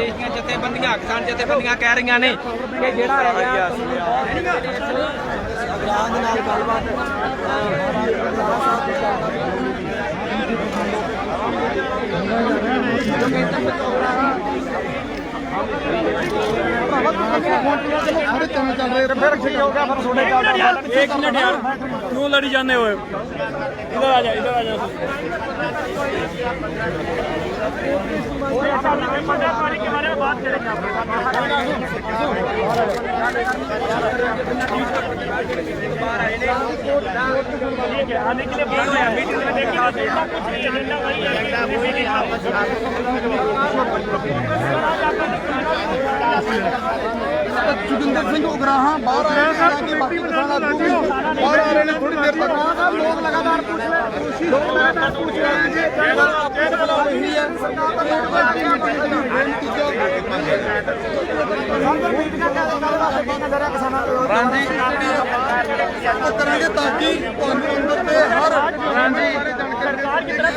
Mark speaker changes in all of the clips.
Speaker 1: ਦੇਸ਼ ਦੀਆਂ ਜਥੇਬੰਦੀਆਂ ਕਿਸਾਨ ਜਥੇਬੰਦੀਆਂ ਕਹਿ ਰਹੀਆਂ ਨੇ ਕਿ ਜਿਹੜਾ ਹੈਗਾ
Speaker 2: ਬਿਆਨ ਦੇ ਨਾਲ ਗੱਲਬਾਤ
Speaker 3: ਫਿਰ ਕੀ ਹੋ ਗਿਆ ਫਿਰ ਤੁਹਾਡੇ ਕਾਲ ਇੱਕ ਮਿੰਟ ਯਾਰ ਕਿਉਂ ਲੜੀ ਜਾਂਦੇ ਹੋਏ ਇਧਰ ਆ ਜਾ ਇਧਰ ਆ ਜਾ आने के लिए बात है मीटिंग में देखिए कुछ नहीं एजेंडा वही है
Speaker 2: ਜੋਗਿੰਦਰ ਸਿੰਘ ਉਗਰਾਹਾਂ ਬਾਹਰ ਆ ਰਹੇ ਨੇ ਬਾਕੀ ਆਗੂ ਵੀ ਬਾਹਰ ਆ ਰਹੇ ਨੇ ਥੋੜੀ ਦੇਰ ਤੱਕ। ਸਾਹਿਬ ਲੋਕ ਲਗਾਤਾਰ ਪੁੱਛ ਰਹੇ ਲੋਕ ਲਗਾਤਾਰ ਪੁੱਛ ਰਹੇ ਨੇ ਜੀ। ਇਹ ਗੱਲ ਇਹੀ ਹੈ ਸਰਕਾਰ ਦਾ ਲੋਕ ਦੀ ਬੇਨਤੀ ਜੋ ਸੰਦਰ ਮੀਟਿੰਗਾਂ ਕਦੋਂ ਗੱਲਬਾਤ ਹੈਗੀ ਨਜ਼ਰ ਆ ਕਿਸਾਨਾਂ ਦੇ ਹਾਂਜੀ ਕਰਾਂਗੇ ਤਾਂ ਕਿ ਤੁਹਾਨੂੰ ਅੰਦਰ ਤੇ ਹਰ ਹਾਂਜੀ ਸਰਕਾਰ ਦੀ ਤਰਫ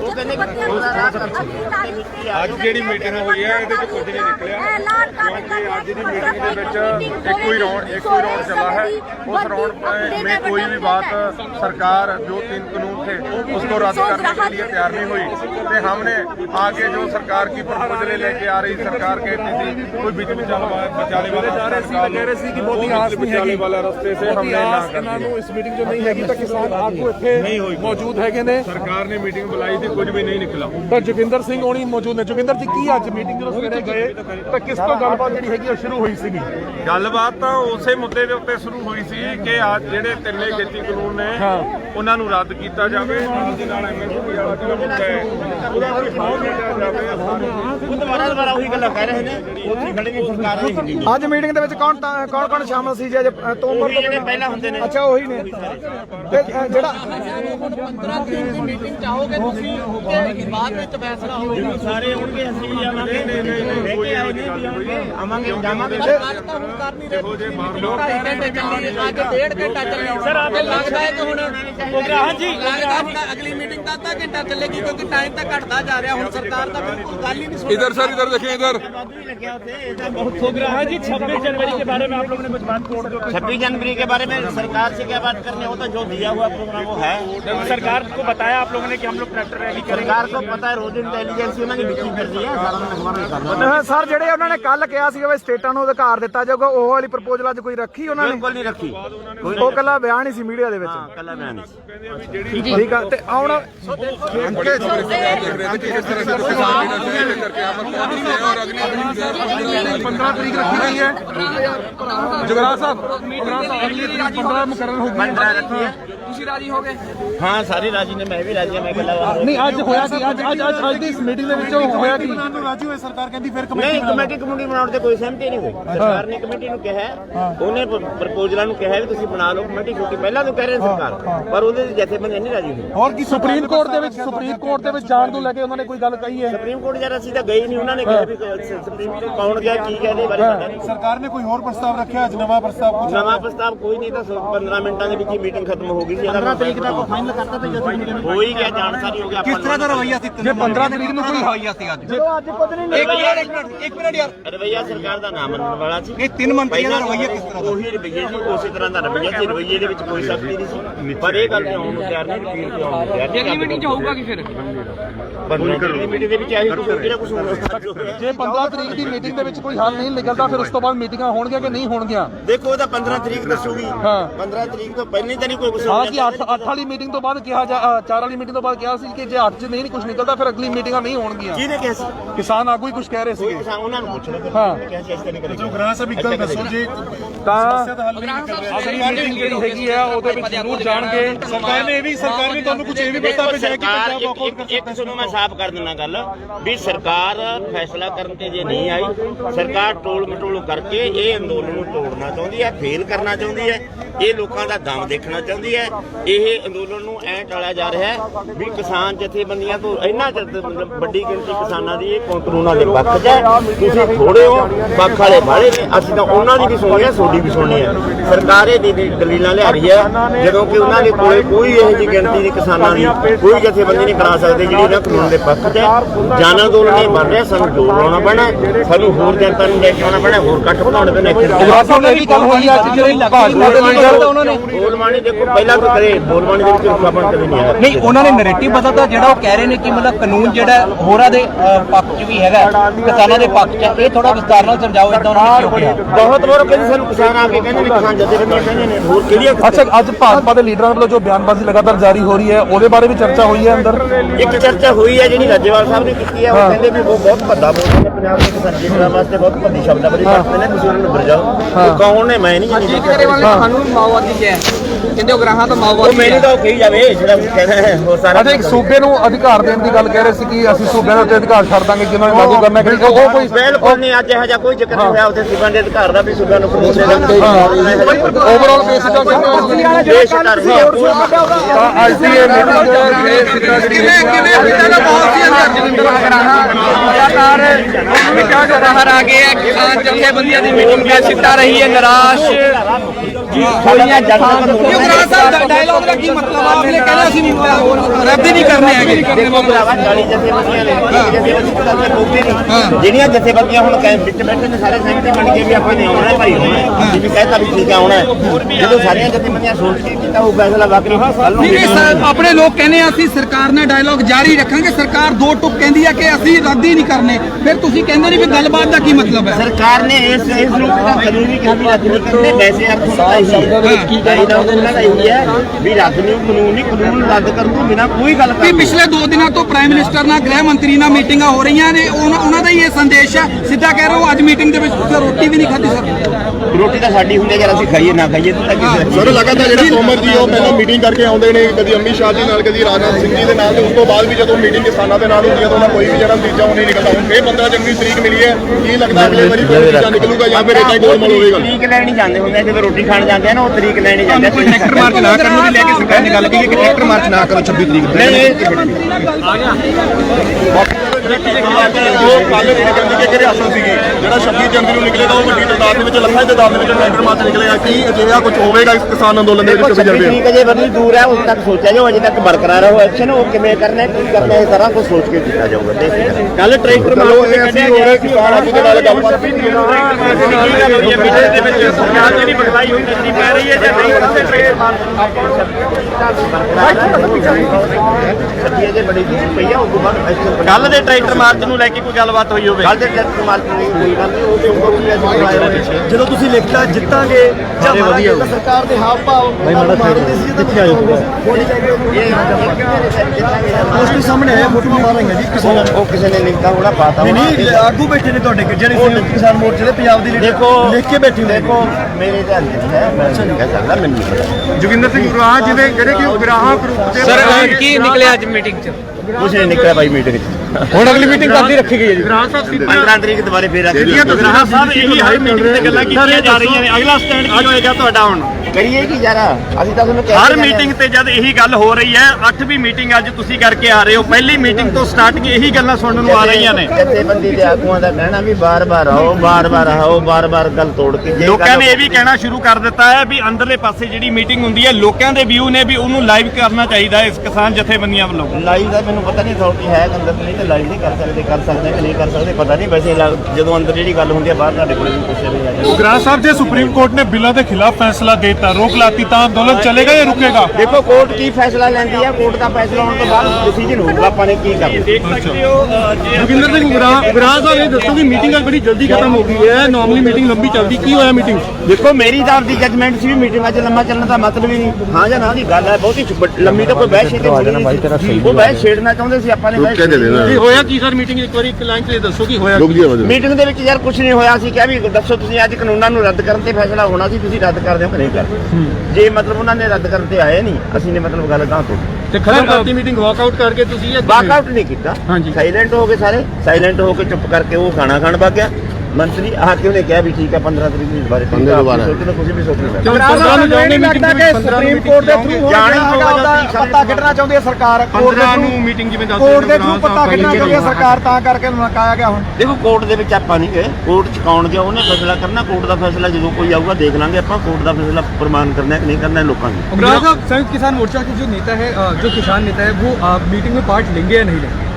Speaker 3: ਉਹ ਕਹਿੰਦੇ
Speaker 2: ਵੀ ਪੁਲਿਸ ਥੋੜਾ
Speaker 4: ਸਖਤ ਅੱਜ
Speaker 5: ਜਿਹੜੀ ਮੀਟਿੰਗ ਹੋਈ ਹੈ ਇਹਦੇ ਚ ਕੁਝ ਨਹੀਂ ਨਿਕਲਿਆ। ਕਿਉਂਕਿ ਅੱਜ ਦੀ ਮੀਟਿੰਗ ਦੇ ਵਿੱਚ ਇੱਕੋ ਹੀ ਰੌਣ ਇੱਕੋ ਹੀ ਰੌਣ ਚੱਲਾ ਹੈ। ਉਸ ਰੌਣ ਵਿੱਚ ਕੋਈ ਵੀ ਬਾਤ ਸਰਕਾਰ ਜੋ ਤਿੰਨ ਕਾਨੂੰਨ थे उसको रद्द करने के लिए तैयार नहीं हुई तो हमने आगे जो सरकार की प्रपोजलें लेके आ रही सरकार कहती थी कोई बीच बचाने वाला
Speaker 6: जा रहे थे कि बहुत ही
Speaker 5: आस
Speaker 6: बचाने
Speaker 5: वाला रास्ते से हमने ना
Speaker 6: करना ਇਸ ਮੀਟਿੰਗ ਜੋ ਨਹੀਂ ਹੈਗੀ ਤਾਂ ਕਿਸਾਨ ਆਪਕੋ ਇੱਥੇ ਮੌਜੂਦ ਹੈਗੇ ਨੇ।
Speaker 5: ਸਰਕਾਰ ਨੇ ਮੀਟਿੰਗ ਬੁਲਾਈ ਸੀ ਕੁਝ ਵੀ ਨਹੀਂ ਨਿਕਲਾ
Speaker 6: ਤਾਂ ਜੋਗਿੰਦਰ ਸਿੰਘ ਹੋਣੀ ਮੌਜੂਦ ਨੇ। ਜੋਗਿੰਦਰ ਜੀ ਕੀ ਅੱਜ ਮੀਟਿੰਗ ਜਦੋਂ ਸਵੇਰੇ ਗਏ? ਤਾਂ ਕਿਸ ਤੋਂ ਗੱਲਬਾਤ ਜਿਹੜੀ ਹੈਗੀ ਉਹ ਸ਼ੁਰੂ ਹੋਈ ਸੀਗੀ?
Speaker 5: ਗੱਲਬਾਤ ਤਾਂ ਉਸੇ ਮੁੱਦੇ ਦੇ ਉੱਤੇ ਸ਼ੁਰੂ ਹੋਈ ਸੀ ਕਿ ਆ ਜਿਹੜੇ ਤਿੰਨੇ ਖੇਤੀ ਕਾਨੂੰਨ ਨੇ ਉਹਨਾਂ ਨੂੰ ਰੱਦ ਕੀਤਾ ਜਾਵੇ।
Speaker 2: ਅੱਜ ਮੀਟਿੰਗ ਦੇ ਵਿੱਚ ਕੌਣ ਕੌਣ ਕੌਣ ਸ਼ਾਮਲ ਸੀ ਜੇ? ਤੋਮਰ
Speaker 7: ਤੋਂ ਪਹਿਲਾਂ ਹੁੰਦੇ ਨੇ।
Speaker 2: ਅੱਛਾ ਉਹੀ ਨੇ। ਜਿਹੜਾ
Speaker 1: ਮੀਟਿੰਗ
Speaker 6: ਚਾਹੋਗੇ ਤੁਸੀਂ इधर
Speaker 7: सर इधर देखिए
Speaker 3: इधर। जी छब्बीस जनवरी के बारे में
Speaker 7: छब्बीस जनवरी के बारे में सरकार से क्या बात करनी हो तो जो दिया हुआ प्रोग्राम वो है।
Speaker 3: सरकार को बताया आप लोगों ने की हम लोग ट्रैक्टर
Speaker 7: ਸਰਕਾਰ को ਪਤਾ ਹੈ ਰੋਜ਼ ਇੰਟੈਲੀਜੈਂਸ ਉਹਨਾਂ ਦੀ ਵਿੱਚੀ ਫਿਰਦੀ ਹੈ ਸਾਰਾ ਦਿਨ ਅਖਬਾਰਾਂ
Speaker 2: ਅ, ਸਰ ਜਿਹੜੇ ਉਹਨਾਂ ਨੇ ਕੱਲ ਕਿਹਾ ਸੀ ਵੀ ਸਟੇਟਾਂ ਨੂੰ ਅਧਿਕਾਰ ਦਿੱਤਾ ਜਾਊਗਾ ਉਹ ਵਾਲੀ ਪ੍ਰਪੋਜ਼ਲ ਅੱਜ ਕੋਈ ਰੱਖੀ ਉਹਨਾਂ ਨੇ?
Speaker 7: ਬਿਲਕੁਲ ਨਹੀਂ ਰੱਖੀ। ਕੋਈ
Speaker 2: ਉਹ ਕੱਲਾ ਬਿਆਨ ਹੀ ਸੀ ਮੀਡੀਆ ਦੇ ਵਿੱਚ।
Speaker 7: ਹਾਂ ਕੱਲਾ ਮੈਂ ਨਹੀਂ
Speaker 2: ਠੀਕ ਆ ਤੇ ਆਉਣ
Speaker 6: ਤਰੀਕ ਰੱਖੀ ਗਈ ਹੈ ਜਗਰਾ ਸਾਹਿਬ ਜਗਰਾ ਸਾਹਿਬ ਅਗਲੀ ਤਰੀਕ 15 ਮੁਕਰਰ ਹੋ ਗਈ
Speaker 7: ਪੰਦਰਾਂ ਰੱਖੀ ਹੈ।
Speaker 1: ਤੁਸੀਂ ਰਾਜੀ ਹੋ ਗਏ
Speaker 7: ਹਾਂ ਸਾਰੇ ਰਾਜੀ ਨੇ ਮੈਂ ਵੀ ਰਾਜੀ ਹਾਂ ਮੈਂ ਕੱਲਾ
Speaker 6: ਨਹੀਂ ਅੱਜ ਹੋਇਆ ਕੀ ਅੱਜ ਅੱਜ ਅੱਜ ਅੱਜ ਦੀ ਇਸ ਮੀਟਿੰਗ ਦੇ ਵਿੱਚ ਹੋਇਆ ਕੀ
Speaker 7: ਨਹੀਂ ਕਮੇਟੀ ਕਮੇਟੀ ਬਣਾਉਣ ਤੇ ਕੋਈ ਸਹਿਮਤੀ ਨਹੀਂ ਹੋਈ। ਸਰਕਾਰ ਨੇ ਕਮੇਟੀ ਨੂੰ ਕਿਹਾ ਉਹਨੇ ਪ੍ਰਪੋਜ਼ਲਾਂ ਨੂੰ ਕਿਹਾ ਵੀ ਤੁਸੀਂ ਬਣਾ ਲਓ ਕਮੇਟੀ ਕਿਉਂਕਿ ਪਹਿਲਾਂ ਤੋਂ ਕਹਿ ਰਹੇ ਸਰਕਾਰ। ਪਰ ਉਹਦੇ ਦੇ ਜਥੇਬੰਦੀ ਨਹੀਂ ਰਾਜੀ ਹੋਈ।
Speaker 6: ਔਰ ਕੀ ਸੁਪਰੀਮ ਕੋਰਟ ਦੇ ਵਿੱਚ ਸੁਪਰੀਮ ਕੋਰਟ ਦੇ ਵਿੱਚ ਜਾਣ ਤੋਂ ਲੈ ਕੇ ਉਹਨਾਂ ਨੇ ਕੋਈ ਗੱਲ ਕਹੀ ਹੈ?
Speaker 7: ਸੁਪਰੀਮ ਕੋਰਟ ਜਰਾ ਅਸੀਂ ਤਾਂ ਗਏ ਨਹੀਂ ਉਹਨਾਂ ਨੇ ਕਿਹਾ ਵੀ ਸੁਪਰੀਮ ਕੋਰਟ ਕੌਣ ਗਿਆ ਕੀ ਕਹਿੰਦੇ ਬਾਰੇ ਪਤਾ ਨਹੀਂ।
Speaker 6: ਸਰਕਾਰ ਨੇ ਕੋਈ ਹੋਰ ਪ੍ਰਸਤਾਵ ਰੱਖਿਆ ਅੱਜ ਨਵਾਂ ਪ੍ਰਸਤਾਵ
Speaker 7: ਨਵਾਂ ਪ੍ਰਸਤਾਵ ਕੋਈ ਨਹੀਂ ਤਾਂ 15 ਮਿੰਟਾਂ ਦੇ ਵਿੱਚ ਹੀ ਮੀਟਿੰਗ ਖਤਮ ਹੋ ਗਈ ਸੀ 15 ਤਰੀਕ ਤੱਕ ਫਾਈਨਲ ਕਰਤਾ ਤੇ ਜਥੇਬੰਦੀ ਹੋ ਹੀ ਗਿਆ ਜਾਣਕਾਰੀ ਹੋ ਗਿਆ ਕਿਸ ਤਰ੍ਹਾਂ ਦਾ ਰਵਈਆ ਸੀ
Speaker 6: ਜੇ 15 ਤਰੀਕ ਨੂੰ ਕੋਈ
Speaker 1: ਹੋਈਆ ਸੀ ਅੱਜ?
Speaker 2: ਅੱਜ ਕੁਝ ਨਹੀਂ
Speaker 1: ਇੱਕ ਮਿੰਟ ਇੱਕ ਮਿੰਟ ਇੱਕ ਮਿੰਟ ਯਾਰ।
Speaker 7: ਰਵਈਆ ਸਰਕਾਰ ਦਾ ਨਾਮ ਮੰਨਣ ਵਾਲਾ ਸੀ।
Speaker 1: ਇਹ ਤਿੰਨ ਮੰਤਰੀਆਂ ਦਾ ਰਵੱਈਆ ਕਿਸ ਤਰ੍ਹਾਂ ਦਾ?
Speaker 7: ਉਹੀ ਰਵਈਏ ਸੀ ਉਸੇ ਤਰ੍ਹਾਂ ਦਾ ਰਵਈਆ ਸੀ। ਰਵਈਏ ਦੇ ਵਿੱਚ ਕੋਈ ਸਖਤੀ ਨਹੀਂ ਸੀ। ਪਰ ਇਹ ਗੱਲ ਤੇ ਆਉਣ ਨੂੰ ਤਿਆਰ ਨਹੀਂ ਰਿਪੀਟ ਤੇ ਆਉਣ ਨੂੰ ਤਿਆਰ ਨਹੀਂ।
Speaker 1: ਅਗਲੀ ਮੀਟਿੰਗ ਚ ਹੋਊਗਾ ਕੀ ਫਿਰ?
Speaker 7: ਪਰ ਮੀਟਿੰਗ ਦੇ ਵਿੱਚ ਆਹੀ ਕੁਝ ਜਿਹੜਾ ਕੁਝ
Speaker 6: ਜੇ 15 ਤਰੀਕ ਦੀ ਮੀਟਿੰਗ ਦੇ ਵਿੱਚ ਕੋਈ ਹੱਲ ਨਹੀਂ ਨਿਕਲਦਾ ਫਿਰ ਉਸ ਤੋਂ ਬਾਅਦ ਮੀਟਿੰਗਾਂ ਹੋਣਗੀਆਂ ਕਿ ਨਹੀਂ ਹੋਣਗੀਆਂ?
Speaker 7: ਦੇਖੋ ਇਹਦਾ 15 ਤਰੀਕ ਦੱਸੂਗੀ।
Speaker 6: ਹਾਂ।
Speaker 7: 15 ਤਰੀਕ ਤੋਂ ਪਹਿਲਾਂ ਤਾਂ ਨਹੀਂ ਕੋਈ ਕੁਝ
Speaker 6: ਹਾਲਾਂਕਿ 8 8 ਵਾਲੀ ਮੀਟਿੰਗ ਤੋਂ ਬਾਅਦ ਕਿਹਾ ਜਾ 4 ਵਾਲੀ ਮੀਟਿੰਗ ਤੋਂ ਬਾਅਦ ਕਿਹਾ ਸੀ ਕਿ ਜੇ 8 ਚ ਨਹੀਂ ਕੁਝ ਨਿਕਲਦਾ ਫਿਰ ਅਗਲੀ ਮੀਟਿੰਗਾਂ ਨਹੀਂ ਹੋਣਗੀਆਂ।
Speaker 7: ਜਿਹਨੇ ਕਿਹਾ ਸੀ?
Speaker 6: ਕਿਸਾਨ ਆਗੂ ਹੀ ਕੁਝ ਕਹਿ ਰਹੇ ਸੀਗੇ।
Speaker 7: ਕਿਸਾਨ ਉਹਨਾਂ ਨੂੰ ਪੁੱਛ ਲਓ।
Speaker 6: ਹਾਂ।
Speaker 7: ਕਿਹਾ ਸੀ ਇਸ ਤਰ੍ਹਾਂ ਨਹੀਂ ਕਰੇਗਾ
Speaker 8: ਗ੍ਰਾਹ ਸਾਹਿਬ ਇੱਕ ਗੱਲ ਦੱਸੋ ਜੀ
Speaker 6: ਤਾਂ ਅਗਲੀ ਮੀਟਿੰਗ ਜਿਹੜੀ ਹੈਗੀ ਆ ਉਹਦੇ ਵਿੱਚ ਜ਼ਰੂਰ ਜਾਣਗੇ।
Speaker 8: ਸਰਕਾਰ ਨੇ ਇਹ ਵੀ ਸਰਕਾਰ ਨੇ ਤੁਹਾਨੂੰ ਕੁਝ ਇਹ ਵੀ ਪ੍ਰਸਤਾਵ ਭੇਜਿਆ ਕਿ ਪੰਜਾਬ
Speaker 7: ਇੱਕ- ਇੱਕ ਇੱਕ ਤੁਹਾਨੂੰ ਮੈਂ ਸਾਫ਼ ਕਰ ਦਿੰਦਾ ਗੱਲ ਵੀ ਸਰਕਾਰ ਫੈਸਲਾ ਕਰਨ ਤੇ ਜੇ ਨਹੀਂ ਆਈ ਸਰਕਾਰ ਟੋਲ ਮਟੋਲ ਕਰਕੇ ਇਹ ਅੰਦੋਲਨ ਨੂੰ ਤੋੜਨਾ ਚਾਹੁੰਦੀ ਹੈ ਫੇਲ ਕਰਨਾ ਚਾਹੁੰਦੀ ਹੈ ਇਹ ਲੋਕਾਂ ਦਾ ਦਮ ਦੇਖਣਾ ਚਾਹੁੰਦੀ ਹੈ ਇਹ ਅੰਦੋਲਨ ਨੂੰ ਐ ਟਾਲਿਆ ਜਾ ਰਿਹਾ ਹੈ ਵੀ ਕਿਸਾਨ ਜਥੇਬੰਦੀਆਂ ਤੋਂ ਇੰਨਾ ਵੱਡੀ ਗਿਣਤੀ ਕਿਸਾਨਾਂ ਦੀ ਇਹ ਕਾਨੂੰਨਾਂ ਦੇ ਪੱਖ 'ਚ ਹੈ। ਤੁਸੀਂ ਥੋੜੇ ਹੋ ਪੱਖ ਵਾਲੇ ਬਾਹਲੇ ਨੇ। ਅਸੀਂ ਤਾਂ ਉਹਨਾਂ ਦੀ ਵੀ ਸੁਣਨੀ ਹੈ ਤੁਹਾਡੀ ਵੀ ਸੁਣਨੀ ਹੈ। ਸਰਕਾਰ ਦੀ- ਦੀ ਦਲੀਲਾਂ ਲਿਆ ਰਹੀ ਹੈ ਜਦੋਂ ਕਿ ਉਹਨਾਂ ਦੇ ਕੋਲੇ ਕੋਈ ਇਹੋ ਜਿਹੀ ਗਿਣਤੀ ਦੀ ਕਿਸਾਨਾਂ ਦੀ ਕੋਈ ਜਥੇਬੰਦੀ ਨਹੀਂ ਕਰਾ ਸਕਦੇ ਜਿਹੜੀ ਇਹਨਾਂ ਕਾਨੂੰਨ ਦੇ ਪੱਖ 'ਚ ਹੈ। ਜਨ ਅੰਦੋਲਨ ਨਹੀਂ ਬਣ ਰਿਹਾ ਸਾਨੂੰ ਜੋਰ ਲਾਉਣਾ ਪੈਣਾ ਸਾਨੂੰ ਹੋਰ ਜਨਤਾ ਨੂੰ ਲੈ ਕੇ ਆਉਣਾ ਪੈਣਾ ਹੋਰ ਇਕੱਠ ਬਣਾਉਣੇ ਪੈਣੇ
Speaker 6: ਗੁਰਦਾਸ ਸਾਹਿਬ ਨੇ ਵੀ ਗੱਲ ਹੋਈ ਅੱਜ ਜਿਹੜੇ ਭਾਜਪਾ ਦੇ ਲੀਡਰ ਉਹਨਾਂ ਨੇ
Speaker 7: ਬੋਲਵਾਣੀ ਦੇਖੋ ਪਹਿਲਾਂ ਤਾਂ ਕਦੇ ਬੋਲਵਾਣੀ ਦੇ ਵਿੱਚ ਰੁਕਾਵਟ ਕਦੇ ਨਹੀਂ ਆਇਆ।
Speaker 1: ਨਹੀਂ ਉਹਨਾਂ ਨੇ ਨੈਰੇਟਿਵ ਬਦਲਤਾ ਜਿਹੜਾ ਉਹ ਕਹਿ ਰਹੇ ਨੇ ਕਿ ਮਤਲਬ ਕਾਨੂੰਨ ਜਿਹੜਾ ਹੋਰਾਂ ਦੇ ਪੱਖ 'ਚ ਵੀ ਹੈਗਾ ਕਿਸਾਨਾਂ ਦੇ ਪੱਖ 'ਚ। ਇਹ ਥੋੜਾ ਵਿਸਤਾਰ ਨਾਲ ਸਮਝਾਓ ਇਦਾਂ ਉਹਨਾਂ ਨੇ ਕਿਉਂ ਕਿਹਾ
Speaker 7: ਬਹੁਤ ਵਾਰ ਕਹਿੰਦੇ ਸਾਨੂੰ ਕਿਸਾਨ ਆ ਕੇ ਕਹਿੰਦੇ ਨੇ ਕਿਸਾਨ ਜਥੇਬੰਦੀਆਂ ਕਹਿੰਦੇ ਨੇ ਹੋਰ ਕਿਹੜੀਆਂ
Speaker 6: ਅੱਛਾ ਅੱਜ ਭਾਜਪਾ ਦੇ ਲੀਡਰਾਂ ਵੱਲੋਂ ਜੋ ਬਿਆਨਬਾਜ਼ੀ ਲਗਾਤਾਰ ਜਾਰੀ ਹੋ ਰਹੀ ਹੈ ਉਹਦੇ ਬਾਰੇ ਵੀ ਚਰਚਾ ਹੋਈ ਹੈ ਅੰਦਰ?
Speaker 7: ਇੱਕ ਚਰਚਾ ਹੋਈ ਹੈ ਜਿਹੜੀ ਰਾਜੇਵਾਲ ਸਾਹਿਬ ਨੇ ਕੀਤੀ ਹੈ ਉਹ ਕਹਿੰਦੇ ਵੀ ਉਹ ਬਹੁਤ ਭੱਦਾ ਬੋਲਦੇ ਨੇ ਪੰਜਾਬ ਦੇ ਕਿਸਾਨ ਜੀਵਨ ਵਾਸਤੇ ਬਹੁਤ ਭੱਦੀ ਸ਼ਬਦਾਵਲੀ ਵਰਤਦੇ ਨੇ ਤੁਸੀਂ ਉਹਨਾਂ ਨੂੰ ਵਰਜਾਓ ਕੌਣ ਨੇ ਮੈਂ ਨਹੀਂ ਜਾਣੀ
Speaker 9: ਸਾਨੂੰ ਮਾਓਵਾਦੀ ਕਿਹਾ ਕਹਿੰਦੇ ਉਗਰਾਹਾਂ ਤਾਂ
Speaker 7: ਉਹ
Speaker 9: ਮਾਓਵਾਦੀ
Speaker 7: ਮੈਨੂੰ ਤਾਂ ਉਹ ਕਹੀ ਜਾਵੇ ਜਿਹੜਾ ਕਹਿਣਾ ਹੈ ਹੋਰ ਸਾਰਾ
Speaker 6: ਇੱਕ ਸੂਬੇ ਨੂੰ ਅਧਿਕਾਰ ਦੇਣ ਦੀ ਗੱਲ ਕਹਿ ਰਹੇ ਸੀ ਕਿ ਅਸੀਂ ਸੂਬਿਆਂ ਦੇ ਉੱਤੇ ਅਧਿਕਾਰ ਛੱਡ ਦਾਂਗੇ ਜਿਨ੍ਹਾਂ ਨੇ ਲਾਗੂ ਕਰਨਾ ਕਿ ਉਹ ਕੋਈ
Speaker 7: ਬਿਲਕੁਲ ਨਹੀਂ ਅੱਜ ਇਹੋ ਜਿਹਾ ਕੋਈ ਜ਼ਿਕਰ ਨਹੀਂ ਹੋਇਆ ਉੱਥੇ ਸਿਬਾਂ ਦੇ ਅਧਿਕਾਰ ਦਾ ਵੀ ਸੁਬਿਆਂ ਨੂੰ ਪ੍ਰਮੋਟ ਦੇ
Speaker 6: ਓਵਰਆਲ ਬੇਸਿਸ ਦਾ ਕਹਿੰਦੇ
Speaker 7: ਦੇਸ਼ ਕਰ
Speaker 6: ਤਾਂ ਅੱਜ ਦੀ ਇਹ ਮੀਟਿੰਗ ਇਹ ਸਿੱਟਾ ਜਿਹੜੀ
Speaker 9: ਕਿਵੇਂ ਕਿਵੇਂ ਦਾ ਬਹੁਤ ਸੀ ਅੰਦਰ ਜਵਿੰਦਰ ਉਗਰਾਹਾਂ ਲਗਾਤਾਰ ਮਿਟਾ ਕੇ ਬਾਹਰ ਆ ਗਏ ਆ ਕਿਸਾਨ ਜਥੇਬੰਦੀਆਂ ਦੀ ਮੀਟਿੰਗ ਵੀ ਸਿੱਟਾ ਰਹੀ ਹੈ ਨਿਰਾਸ਼
Speaker 7: ਹੋਈਆਂ ਜਨਤਾ
Speaker 9: ਉਗਰਾਹਾਂ ਸਾਹਿਬ ਦਾ ਡਾਇਲੌਗ ਦਾ ਕੀ ਮਤਲਬ ਆ? ਆਪਨੇ ਕਹਿਣਾ ਅਸੀਂ ਨਹੀਂ ਰੱਦ ਹੀ ਨਹੀਂ ਕਰਨੇ ਹੈਗੇ।
Speaker 7: ਦੇਖੋ ਭਰਾਵਾ 40 ਜਥੇਬੰਦੀਆਂ ਨੇ ਜਥੇਬੰਦੀ ਤਾਂ ਕਰਕੇ ਬੋਲਦੇ ਨਹੀਂ। ਜਿਹੜੀਆਂ ਜਥੇਬੰਦੀਆਂ ਹੁਣ ਕੈਂਪ ਵਿੱਚ ਬੈਠੇ ਨੇ ਸਾਰੇ ਸਹਿਮਤੀ ਬਣ ਗਏ ਵੀ ਆਪਾਂ ਨੇ ਆਉਣਾ ਹੈ ਭਾਈ ਆਉਣਾ ਹੈ। ਜਿਵੇਂ ਕਹਿਤਾ ਵੀ ਠੀਕ ਆਉਣਾ ਹੈ। ਜਦੋਂ ਸਾਰੀਆਂ ਜਥੇਬੰਦੀਆਂ ਸੋਚ ਕੇ ਕੀਤਾ ਉਹ ਫੈਸਲਾ ਵਾਕਈ ਕੱਲ ਨੂੰ
Speaker 10: ਨਹੀਂ ਨਹੀਂ ਸਰ ਆਪਣੇ ਲੋਕ ਕਹਿੰਦੇ ਆ ਅਸੀਂ ਸਰਕਾਰ ਨਾਲ ਡਾਇਲੌਗ ਜਾਰੀ ਰੱਖਾਂਗੇ। ਸਰਕਾਰ ਦੋ ਟੁਕ ਕਹਿੰਦੀ ਆ ਕਿ ਅਸੀਂ ਰੱਦ ਹੀ ਨਹੀਂ ਕਰਨੇ। ਫਿਰ ਤੁਸੀਂ ਕਹਿੰਦੇ ਨਹੀਂ ਵੀ ਗੱਲਬਾਤ ਦਾ ਕੀ ਮਤਲਬ ਹੈ?
Speaker 7: ਸਰਕਾਰ ਨੇ ਇਸ ਇਸ ਨੂੰ ਕਿਹਾ ਵੀ ਰੱਦ ਨਹੀਂ ਕਰਨੇ ਵੈਸੇ ਅਰਥ ਹੁੰਦਾ ਹੀ ਹੈ ਕੀ ਚਾਹੀਦਾ ਉਹਨਾਂ ਦਾ ਇਹੀ ਹੈ। ਵੀ ਰੱਦ ਨਹੀਂ ਕਾਨੂੰਨ ਨਹੀਂ ਕਾਨੂੰਨ ਰੱਦ ਕਰਨ ਤੋਂ ਬਿਨਾਂ ਕੋਈ ਗੱਲ
Speaker 10: ਵੀ
Speaker 7: ਕਰ
Speaker 10: ਪਿਛਲੇ 2 ਦਿਨਾਂ ਤੋਂ ਪ੍ਰਾਈਮ ਮਿਨਿਸਟਰ ਨਾਲ ਗ੍ਰਹਿ ਮੰਤਰੀ ਨਾਲ ਮੀਟਿੰਗਾਂ ਹੋ ਰਹੀਆਂ ਨੇ। ਉਹਨਾਂ ਉਹਨਾਂ ਦਾ ਹੀ ਇਹ ਸੰਦੇਸ਼ ਹੈ। ਸਿੱਧਾ ਕਹਿ ਰਹੇ ਹੋ ਅੱਜ ਮੀਟਿੰਗ ਦੇ ਵਿੱਚ ਤੁਸੀਂ ਰੋਟੀ ਵੀ ਨਹੀਂ ਖਾਧੀ ਸਰ।
Speaker 7: ਰੋਟੀ ਤਾਂ ਸਾਡੀ ਹੁੰਦੀ ਹੈ ਜਦ ਅਸੀਂ ਖਾਈਏ ਨਾ ਖਾਈਏ ਤਾਂ ਕਿਸੇ ਦਾ
Speaker 8: ਸਰ ਲਗਾਤਾਰ ਜਿਹੜੇ ਤੋਮਰ ਜੀ ਉਹ ਪਹਿਲਾਂ ਮੀਟਿੰਗ ਕਰਕੇ ਆਉਂਦੇ ਨੇ ਕਦੀ ਅੰਮ੍ਰਿਤ ਸ਼ਾਹ ਜੀ ਨਾਲ ਕਦੀ ਰਾਜਨਾਥ ਸਿੰਘ ਜੀ ਦੇ ਨਾਲ ਤੇ ਉਸ ਤੋਂ ਬਾਅਦ ਵੀ ਜਦੋਂ ਮੀਟਿੰਗ ਕਿਸਾਨਾਂ ਦੇ ਨਾਲ ਹੁੰਦੀ ਹੈ ਤਾਂ ਉਹਦਾ ਕੋਈ ਵੀ ਜਿਹੜਾ ਨਤੀਜਾ ਉਹ ਨਹੀਂ ਨਿਕਲਦਾ। ਹੁਣ ਫੇਰ 15 ਜਨਵਰੀ ਤਰੀਕ ਮਿਲੀ ਹੈ ਕੀ ਲੱਗਦਾ ਅਗਲੇ ਵਾਰੀ ਕੋਈ ਨਤੀਜਾ ਨਿਕਲੂਗਾ ਜਾਂ ਫਿਰ ਇਦਾਂ ਹੀ ਗੋਲਮਾਲ ਹੋਵੇਗਾ?
Speaker 7: ਤਰੀਕ ਲੈਣ ਜਾਂਦੇ ਹੁੰਦੇ ਜਦੋਂ ਰੋਟੀ ਖਾਣ ਜਾਂਦੇ ਆ ਨਾ ਉਹ ਤਰੀਕ ਲੈਣ ਜਾਂਦੇ
Speaker 10: ਟਰੈਕਟਰ ਮਾਰਚ ਨਾ ਕਰਨ ਨੂੰ ਲੈ ਕੇ ਸਰਕਾਰ ਨੇ ਗੱਲ ਕੀਤੀ ਕਿ ਟਰੈਕਟਰ ਮਾਰਚ ਨਾ ਕਰੋ 26 ਤਰੀਕ
Speaker 7: ਨਹੀਂ ਇਹ
Speaker 8: ਉਹ ਕੱਲ ਕਹਿੰਦੀ ਕਿ ਰਿਆਸਤ ਸੀਗੀ ਜਿਹੜਾ 26 ਜਨਵਰੀ ਨੂੰ ਨਿਕਲੇਗਾ ਉਹ ਵੱਡੀ ਤਾਦਾਦ ਦੇ ਵਿੱਚ ਲੱਖਾਂ ਦੀ ਤਾਦਾਦ ਦੇ ਵਿੱਚ ਟਰੈਕਟਰ ਮਾਰਚ ਨਿਕਲੇਗਾ ਕੀ ਅਜਿਹਾ ਕੁਝ ਹੋਵੇਗਾ ਇਸ ਕਿਸਾਨ ਅੰਦੋਲਨ ਦੇ ਵਿੱਚ 26 ਜਨਵਰੀ ਨੂੰ
Speaker 7: ਤਰੀਕ ਅਜੇ ਬੜੀ ਦੂਰ ਹੈ ਉਸ ਤੱਕ ਸੋਚਿਆ ਜਾਓ ਅਜੇ ਤੱਕ ਬਰਕਰਾਰ ਹੈ ਉਹ ਐਕਸ਼ਨ ਉਹ ਕਿਵੇਂ ਕਰਨਾ ਹੈ ਕੀ ਕਰਨਾ ਹੈ ਇਹ ਸਾਰਾ ਕੁਝ ਸੋਚ ਕੇ ਕੀਤਾ ਜਾਊਗਾ ਦੇਖੀ ਕੱਲ ਟਰੈਕਟਰ
Speaker 8: ਅਸੀਂ ਹੋ ਰਹੇ ਕਿਸਾਨ ਆਗੂ ਦੇ ਨਾਲ ਗੱਲਬਾਤ ਕੀਤੀ
Speaker 11: ਦੇ ਵਿੱਚ ਸਰਕਾਰ ਜਿਹੜੀ ਬਦਲਾਈ ਹੋਈ ਨਜ਼ਰੀ ਪੈ ਰਹੀ ਹੈ ਜਾਂ ਨਹੀਂ ਉੱਥੇ
Speaker 7: ਸੱਚੀ ਅਜੇ ਬੜੀ ਦੂਰ ਪਈ ਹੈ ਉਸ ਤੋਂ ਬਾਅਦ ਐਕਸ਼ਨ
Speaker 11: ਕੱਲ ਦੇ ਟਰੈਕਟਰ ਮਾਰਚ ਨੂੰ ਲੈ ਕੇ ਕੋਈ ਗੱਲਬਾਤ ਹੋਈ ਹੋਵੇ।
Speaker 7: ਕੱਲ ਦੇ ਟਰੈਕਟਰ ਮਾਰਚ ਨਹੀਂ ਕੋਈ ਗੱਲ ਨਹੀਂ ਉਹਦੇ ਉੱਪਰ ਵੀ ਬੁਲਾਇਆ ਪਿੱਛੇ
Speaker 10: ਜਦੋਂ ਤੁਸੀਂ ਲਿਖਤਾ ਜਿੱਤਾਂਗੇ ਜਾਂ ਤਾਂ ਸਰਕਾਰ ਦੇ ਹਾਵ ਭਾਵ ਮਾਰਦੇ ਸੀ ਜਿੱਥੇ ਆਇਓ
Speaker 7: ਉਸ ਦੇ ਸਾਹਮਣੇ ਹੈ ਫੋਟੋ ਮਾਰਾਂਗੇ ਜੀ ਕਿਸੇ ਨੇ ਉਹ ਕਿਸੇ ਨੇ ਲਿਖਤਾ ਹੋਣਾ ਪਾਤਾ ਹੋਣਾ।
Speaker 10: ਆਗੂ ਬੈਠੇ ਨੇ ਤੁਹਾਡੇ ਜਿਹੜੇ ਸੰਯੁਕਤ ਕਿਸਾਨ ਮੋਰਚੇ ਦੇ ਪੰਜਾਬ ਦੇ
Speaker 7: ਦੇਖੋ
Speaker 10: ਲਿਖ ਕੇ ਬੈਠੇ ਨੇ।
Speaker 7: ਦੇਖੋ ਮੇਰੇ ਧਿਆਨ ਵਿੱਚ ਹੈ। ਮੈਨੂੰ ਨਹੀਂ ਪਤਾ।
Speaker 8: ਜੋਗਿੰਦਰ ਸਿੰਘ ਗੁਰਾਹ ਜਿਵੇਂ ਜਿਹੜੇ ਕਿ ਉਗਰਾਹਾਂ ਗਰੁੱਪ ਦੇ
Speaker 9: ਸਰ ਕੀ ਨਿਕਲਿਆ ਅੱਜ ਮੀਟਿੰਗ 'ਚ?
Speaker 7: ਕੁਛ ਨਹੀਂ ਨਿਕਲਿਆ ਬਾਈ ਮੀਟਿੰਗ
Speaker 6: ਹੁਣ ਅਗਲੀ ਮੀਟਿੰਗ ਕਦ ਦੀ ਰੱਖੀ ਗਈ ਹੈ ਜੀ।
Speaker 7: 15 ਤਰੀਕ ਦੁਬਾਰੇ ਫੇਰ ਰੱਖ
Speaker 11: ਗ੍ਰਾਹ ਸਾਹਿਬ ਇਹੀ ਹਾਈ ਮੀਟਿੰਗ ਤੇ ਗੱਲਾਂ ਕੀਤੀਆਂ ਜਾ ਰਹੀਆਂ ਨੇ। ਅਗਲਾ ਸਟੈਂਡ ਕੀ ਹੋਏਗਾ ਤੁਹਾਡਾ ਹੁਣ?
Speaker 7: ਕਰੀਏ ਕੀ ਯਾਰਾ? ਅਸੀਂ ਤਾਂ ਤੁਹਾਨੂੰ ਕਹਿ
Speaker 11: ਹਰ ਮੀਟਿੰਗ ਤੇ ਜਦ ਇਹੀ ਗੱਲ ਹੋ ਰਹੀ ਹੈ 8ਵੀਂ ਮੀਟਿੰਗ ਅੱਜ ਤੁਸੀਂ ਕਰਕੇ ਆ ਰਹੇ ਹੋ। ਪਹਿਲੀ ਮੀਟਿੰਗ ਤੋਂ ਸਟਾਰਟ ਕੀ ਇਹੀ ਗੱਲਾਂ ਸੁਣਨ ਨੂੰ ਆ ਰਹੀਆਂ ਨੇ।
Speaker 7: ਜਥੇਬੰਦੀ ਦੇ ਆਗੂਆਂ ਦਾ ਕਹਿਣਾ ਵੀ ਬਾਰ-ਬਾਰ ਆਓ ਬਾਰ-ਬਾਰ ਆਓ ਬਾਰ-ਬਾਰ ਗੱਲ ਤੋੜ ਕੇ ਜੇ
Speaker 11: ਲੋਕਾਂ ਨੇ ਇਹ ਵੀ ਕਹਿਣਾ ਸ਼ੁਰੂ ਕਰ ਦਿੱਤਾ ਹੈ ਵੀ ਅੰਦਰਲੇ ਪਾਸੇ ਜਿਹੜੀ ਮੀਟਿੰਗ ਹੁੰਦੀ ਹੈ ਲੋਕਾਂ ਦੇ ਵਿਊ ਨੇ ਵੀ ਉਹਨੂੰ ਲਾਈਵ ਕਰਨਾ ਚਾਹੀਦਾ ਹੈ ਇਸ ਕਿਸਾਨ ਜਥੇਬੰਦੀਆਂ ਵੱਲੋਂ।
Speaker 7: ਲਾਈਵ ਦਾ ਮੈਨੂੰ ਪਤਾ ਨਹੀਂ ਅਥਾਰਟੀ ਹੈ ਕਿ ਅੰਦਰ ਨਹੀਂ ਤੇ ਲਾਈਵ ਨਹੀਂ ਕਰ ਸਕਦੇ ਕਰ ਸਕਦੇ ਕਿ ਨਹੀਂ ਕਰ ਸਕਦੇ ਪਤਾ ਨਹੀਂ। ਵੈਸੇ ਜਦੋਂ ਅੰਦਰ ਜਿਹੜੀ ਗੱਲ ਹੁੰਦੀ ਹੈ ਬਾਹਰ ਸਾਡੇ ਕੋਲ ਵੀ ਪੁੱਛਿਆ ਨਹੀਂ ਜਾਂਦਾ।
Speaker 8: ਉਗਰਾਹ ਸਾਹਿਬ ਜੇ ਸੁਪਰੀਮ ਕੋਰਟ ਨੇ ਬਿੱਲਾਂ ਦੇ ਖਿਲਾਫ ਫੈਸਲਾ ਦੇ
Speaker 5: ਲਾਤਾ ਰੋਕ ਲਾਤੀ ਤਾਂ ਅੰਦੋਲਨ ਚੱਲੇਗਾ ਜਾਂ ਰੁਕੇਗਾ?
Speaker 7: ਦੇਖੋ ਕੋਰਟ ਕੀ ਫੈਸਲਾ ਲੈਂਦੀ ਹੈ ਕੋਰਟ ਦਾ ਫੈਸਲਾ ਆਉਣ ਤੋਂ ਬਾਅਦ ਡਿਸੀਜਨ ਹੋਊਗਾ ਆਪਾਂ ਨੇ ਕੀ ਕਰਨਾ?
Speaker 12: ਜੋਗਿੰਦਰ ਸਿੰਘ ਉਗਰਾਹ ਸਾਹਿਬ ਇਹ ਦੱਸੋ ਕਿ ਮੀਟਿੰਗ ਅੱਜ ਬੜੀ ਜਲਦੀ ਖਤਮ ਹੋ ਗਈ ਹੈ। ਨਾਰਮਲੀ ਮੀਟਿੰਗ ਲੰਬੀ ਚੱਲਦੀ। ਕੀ ਹੋਇਆ ਮੀਟਿੰਗ
Speaker 7: ਦੇਖੋ ਮੇਰੀ ਤਾਂ ਆਪਦੀ ਜਜਮੈਂਟ ਸੀ ਵੀ ਮੀਟਿੰਗਾਂ 'ਚ ਲੰਮਾ ਚੱਲਣ ਦਾ ਮਤਲਬ ਹੀ ਨਹੀਂ। ਹਾਂ ਜਾਂ ਨਾ ਦੀ ਗੱਲ ਹੈ ਬਹੁਤੀ ਲੰਮੀ ਤਾਂ ਕੋਈ ਬਹਿਸ ਛੇੜ ਉਹ ਬਹਿਸ ਛੇੜਨਾ ਚਾਹੁੰਦੇ ਸੀ ਆਪਾਂ ਨੇ ਬਹਿਸ
Speaker 12: ਇਹ ਹੋਇਆ ਕੀ ਸਰ ਮੀਟਿੰਗ ਇੱਕ ਵਾਰੀ ਇੱਕ ਲਾਈਨ ਤੇ ਦੱਸੋ ਕੀ ਹੋਇਆ
Speaker 7: ਮੀਟਿੰਗ ਦੇ ਵਿੱਚ ਯਾਰ ਕੁਝ ਨਹੀਂ ਹੋਇਆ ਸੀ ਕਿਹਾ ਵੀ ਦੱਸੋ ਤੁਸੀਂ ਅੱਜ ਕਾਨੂੰਨਾਂ ਨੂੰ ਰੱਦ ਕਰਨ ਤੇ ਫੈਸਲਾ ਹੋਣਾ ਸੀ ਤੁਸੀਂ ਰੱਦ ਕਰਦੇ ਹੋ ਕਿ ਨਹੀਂ ਕਰਦੇ ਜੇ ਮਤਲਬ ਉਹਨਾਂ ਨੇ ਰੱਦ ਕਰਨ ਤੇ ਆਏ ਨਹੀਂ ਅਸੀਂ ਨੇ ਮਤਲਬ ਗੱਲ ਕਹਾਂ ਤੋਂ
Speaker 12: ਤੇ ਖਤਮ ਕਰਤੀ ਮੀਟਿੰਗ ਵਾਕਆਊਟ ਕਰਕੇ ਤੁਸੀਂ ਇਹ
Speaker 7: ਵਾਕਆਊਟ ਨਹੀਂ ਕੀਤਾ। ਸਾਇਲੈਂਟ ਹੋ ਗਏ ਸਾਰੇ। ਸਾਇਲੈਂਟ ਹੋ ਕੇ ਚੁੱਪ ਕਰਕੇ ਉਹ ਖਾਣਾ ਖਾਣ ਵਗ ਗਿਆ। ਮੰਤਰੀ ਆਹ ਕਿ ਉਹਨੇ ਕਿਹਾ ਵੀ ਠੀਕ ਹੈ 15 ਤਰੀਕ ਨੂੰ ਇਸ ਬਾਰੇ ਪੰਦੇ ਦੁਬਾਰਾ ਸੋਚਣਾ ਤੁਸੀਂ ਵੀ ਸੋਚਣਾ
Speaker 12: ਕਿਉਂ ਪੰਦਰਾਂ ਨੂੰ ਜਾਓਗੇ ਮੀਟਿੰਗ ਦੇ ਵਿੱਚ ਸੁਪਰੀਮ ਕੋਰਟ ਦੇ ਥਰੂ
Speaker 7: ਜਾਣੀ ਹੋਊਗਾ
Speaker 12: ਪਤਾ ਕੱਢਣਾ ਚਾਹੁੰਦੀ ਹੈ ਸਰਕਾਰ ਕੋਰਟ ਦੇ ਥਰੂ ਮੀਟਿੰਗ ਜਿਵੇਂ ਦੱਸ ਕੋਰਟ ਦੇ ਥਰੂ ਪਤਾ ਕੱਢਣਾ ਚਾਹੁੰਦੀ ਹੈ ਸਰਕਾਰ ਤਾਂ ਕਰਕੇ ਮੁਕਾਇਆ ਗਿਆ ਹੁਣ
Speaker 7: ਦੇਖੋ ਕੋਰਟ ਦੇ ਵਿੱਚ ਆਪਾਂ ਨਹੀਂ ਗਏ ਕੋਰਟ ਚੁਕਾਉਣ ਗਿਆ ਉਹਨੇ ਫੈਸਲਾ ਕਰਨਾ ਕੋਰਟ ਦਾ ਫੈਸਲਾ ਜਦੋਂ ਕੋਈ ਆਊਗਾ ਦੇਖ ਲਾਂਗੇ ਆਪਾਂ ਕੋਰਟ ਦਾ ਫੈਸਲਾ ਪ੍ਰਮਾਣ करना है कि नहीं करना है लोगों ने
Speaker 2: उमराव साहब संयुक्त किसान मोर्चा के जो नेता है अ, जो किसान नेता है वो अ, मीटिंग में पार्ट लेंगे या नहीं लेंगे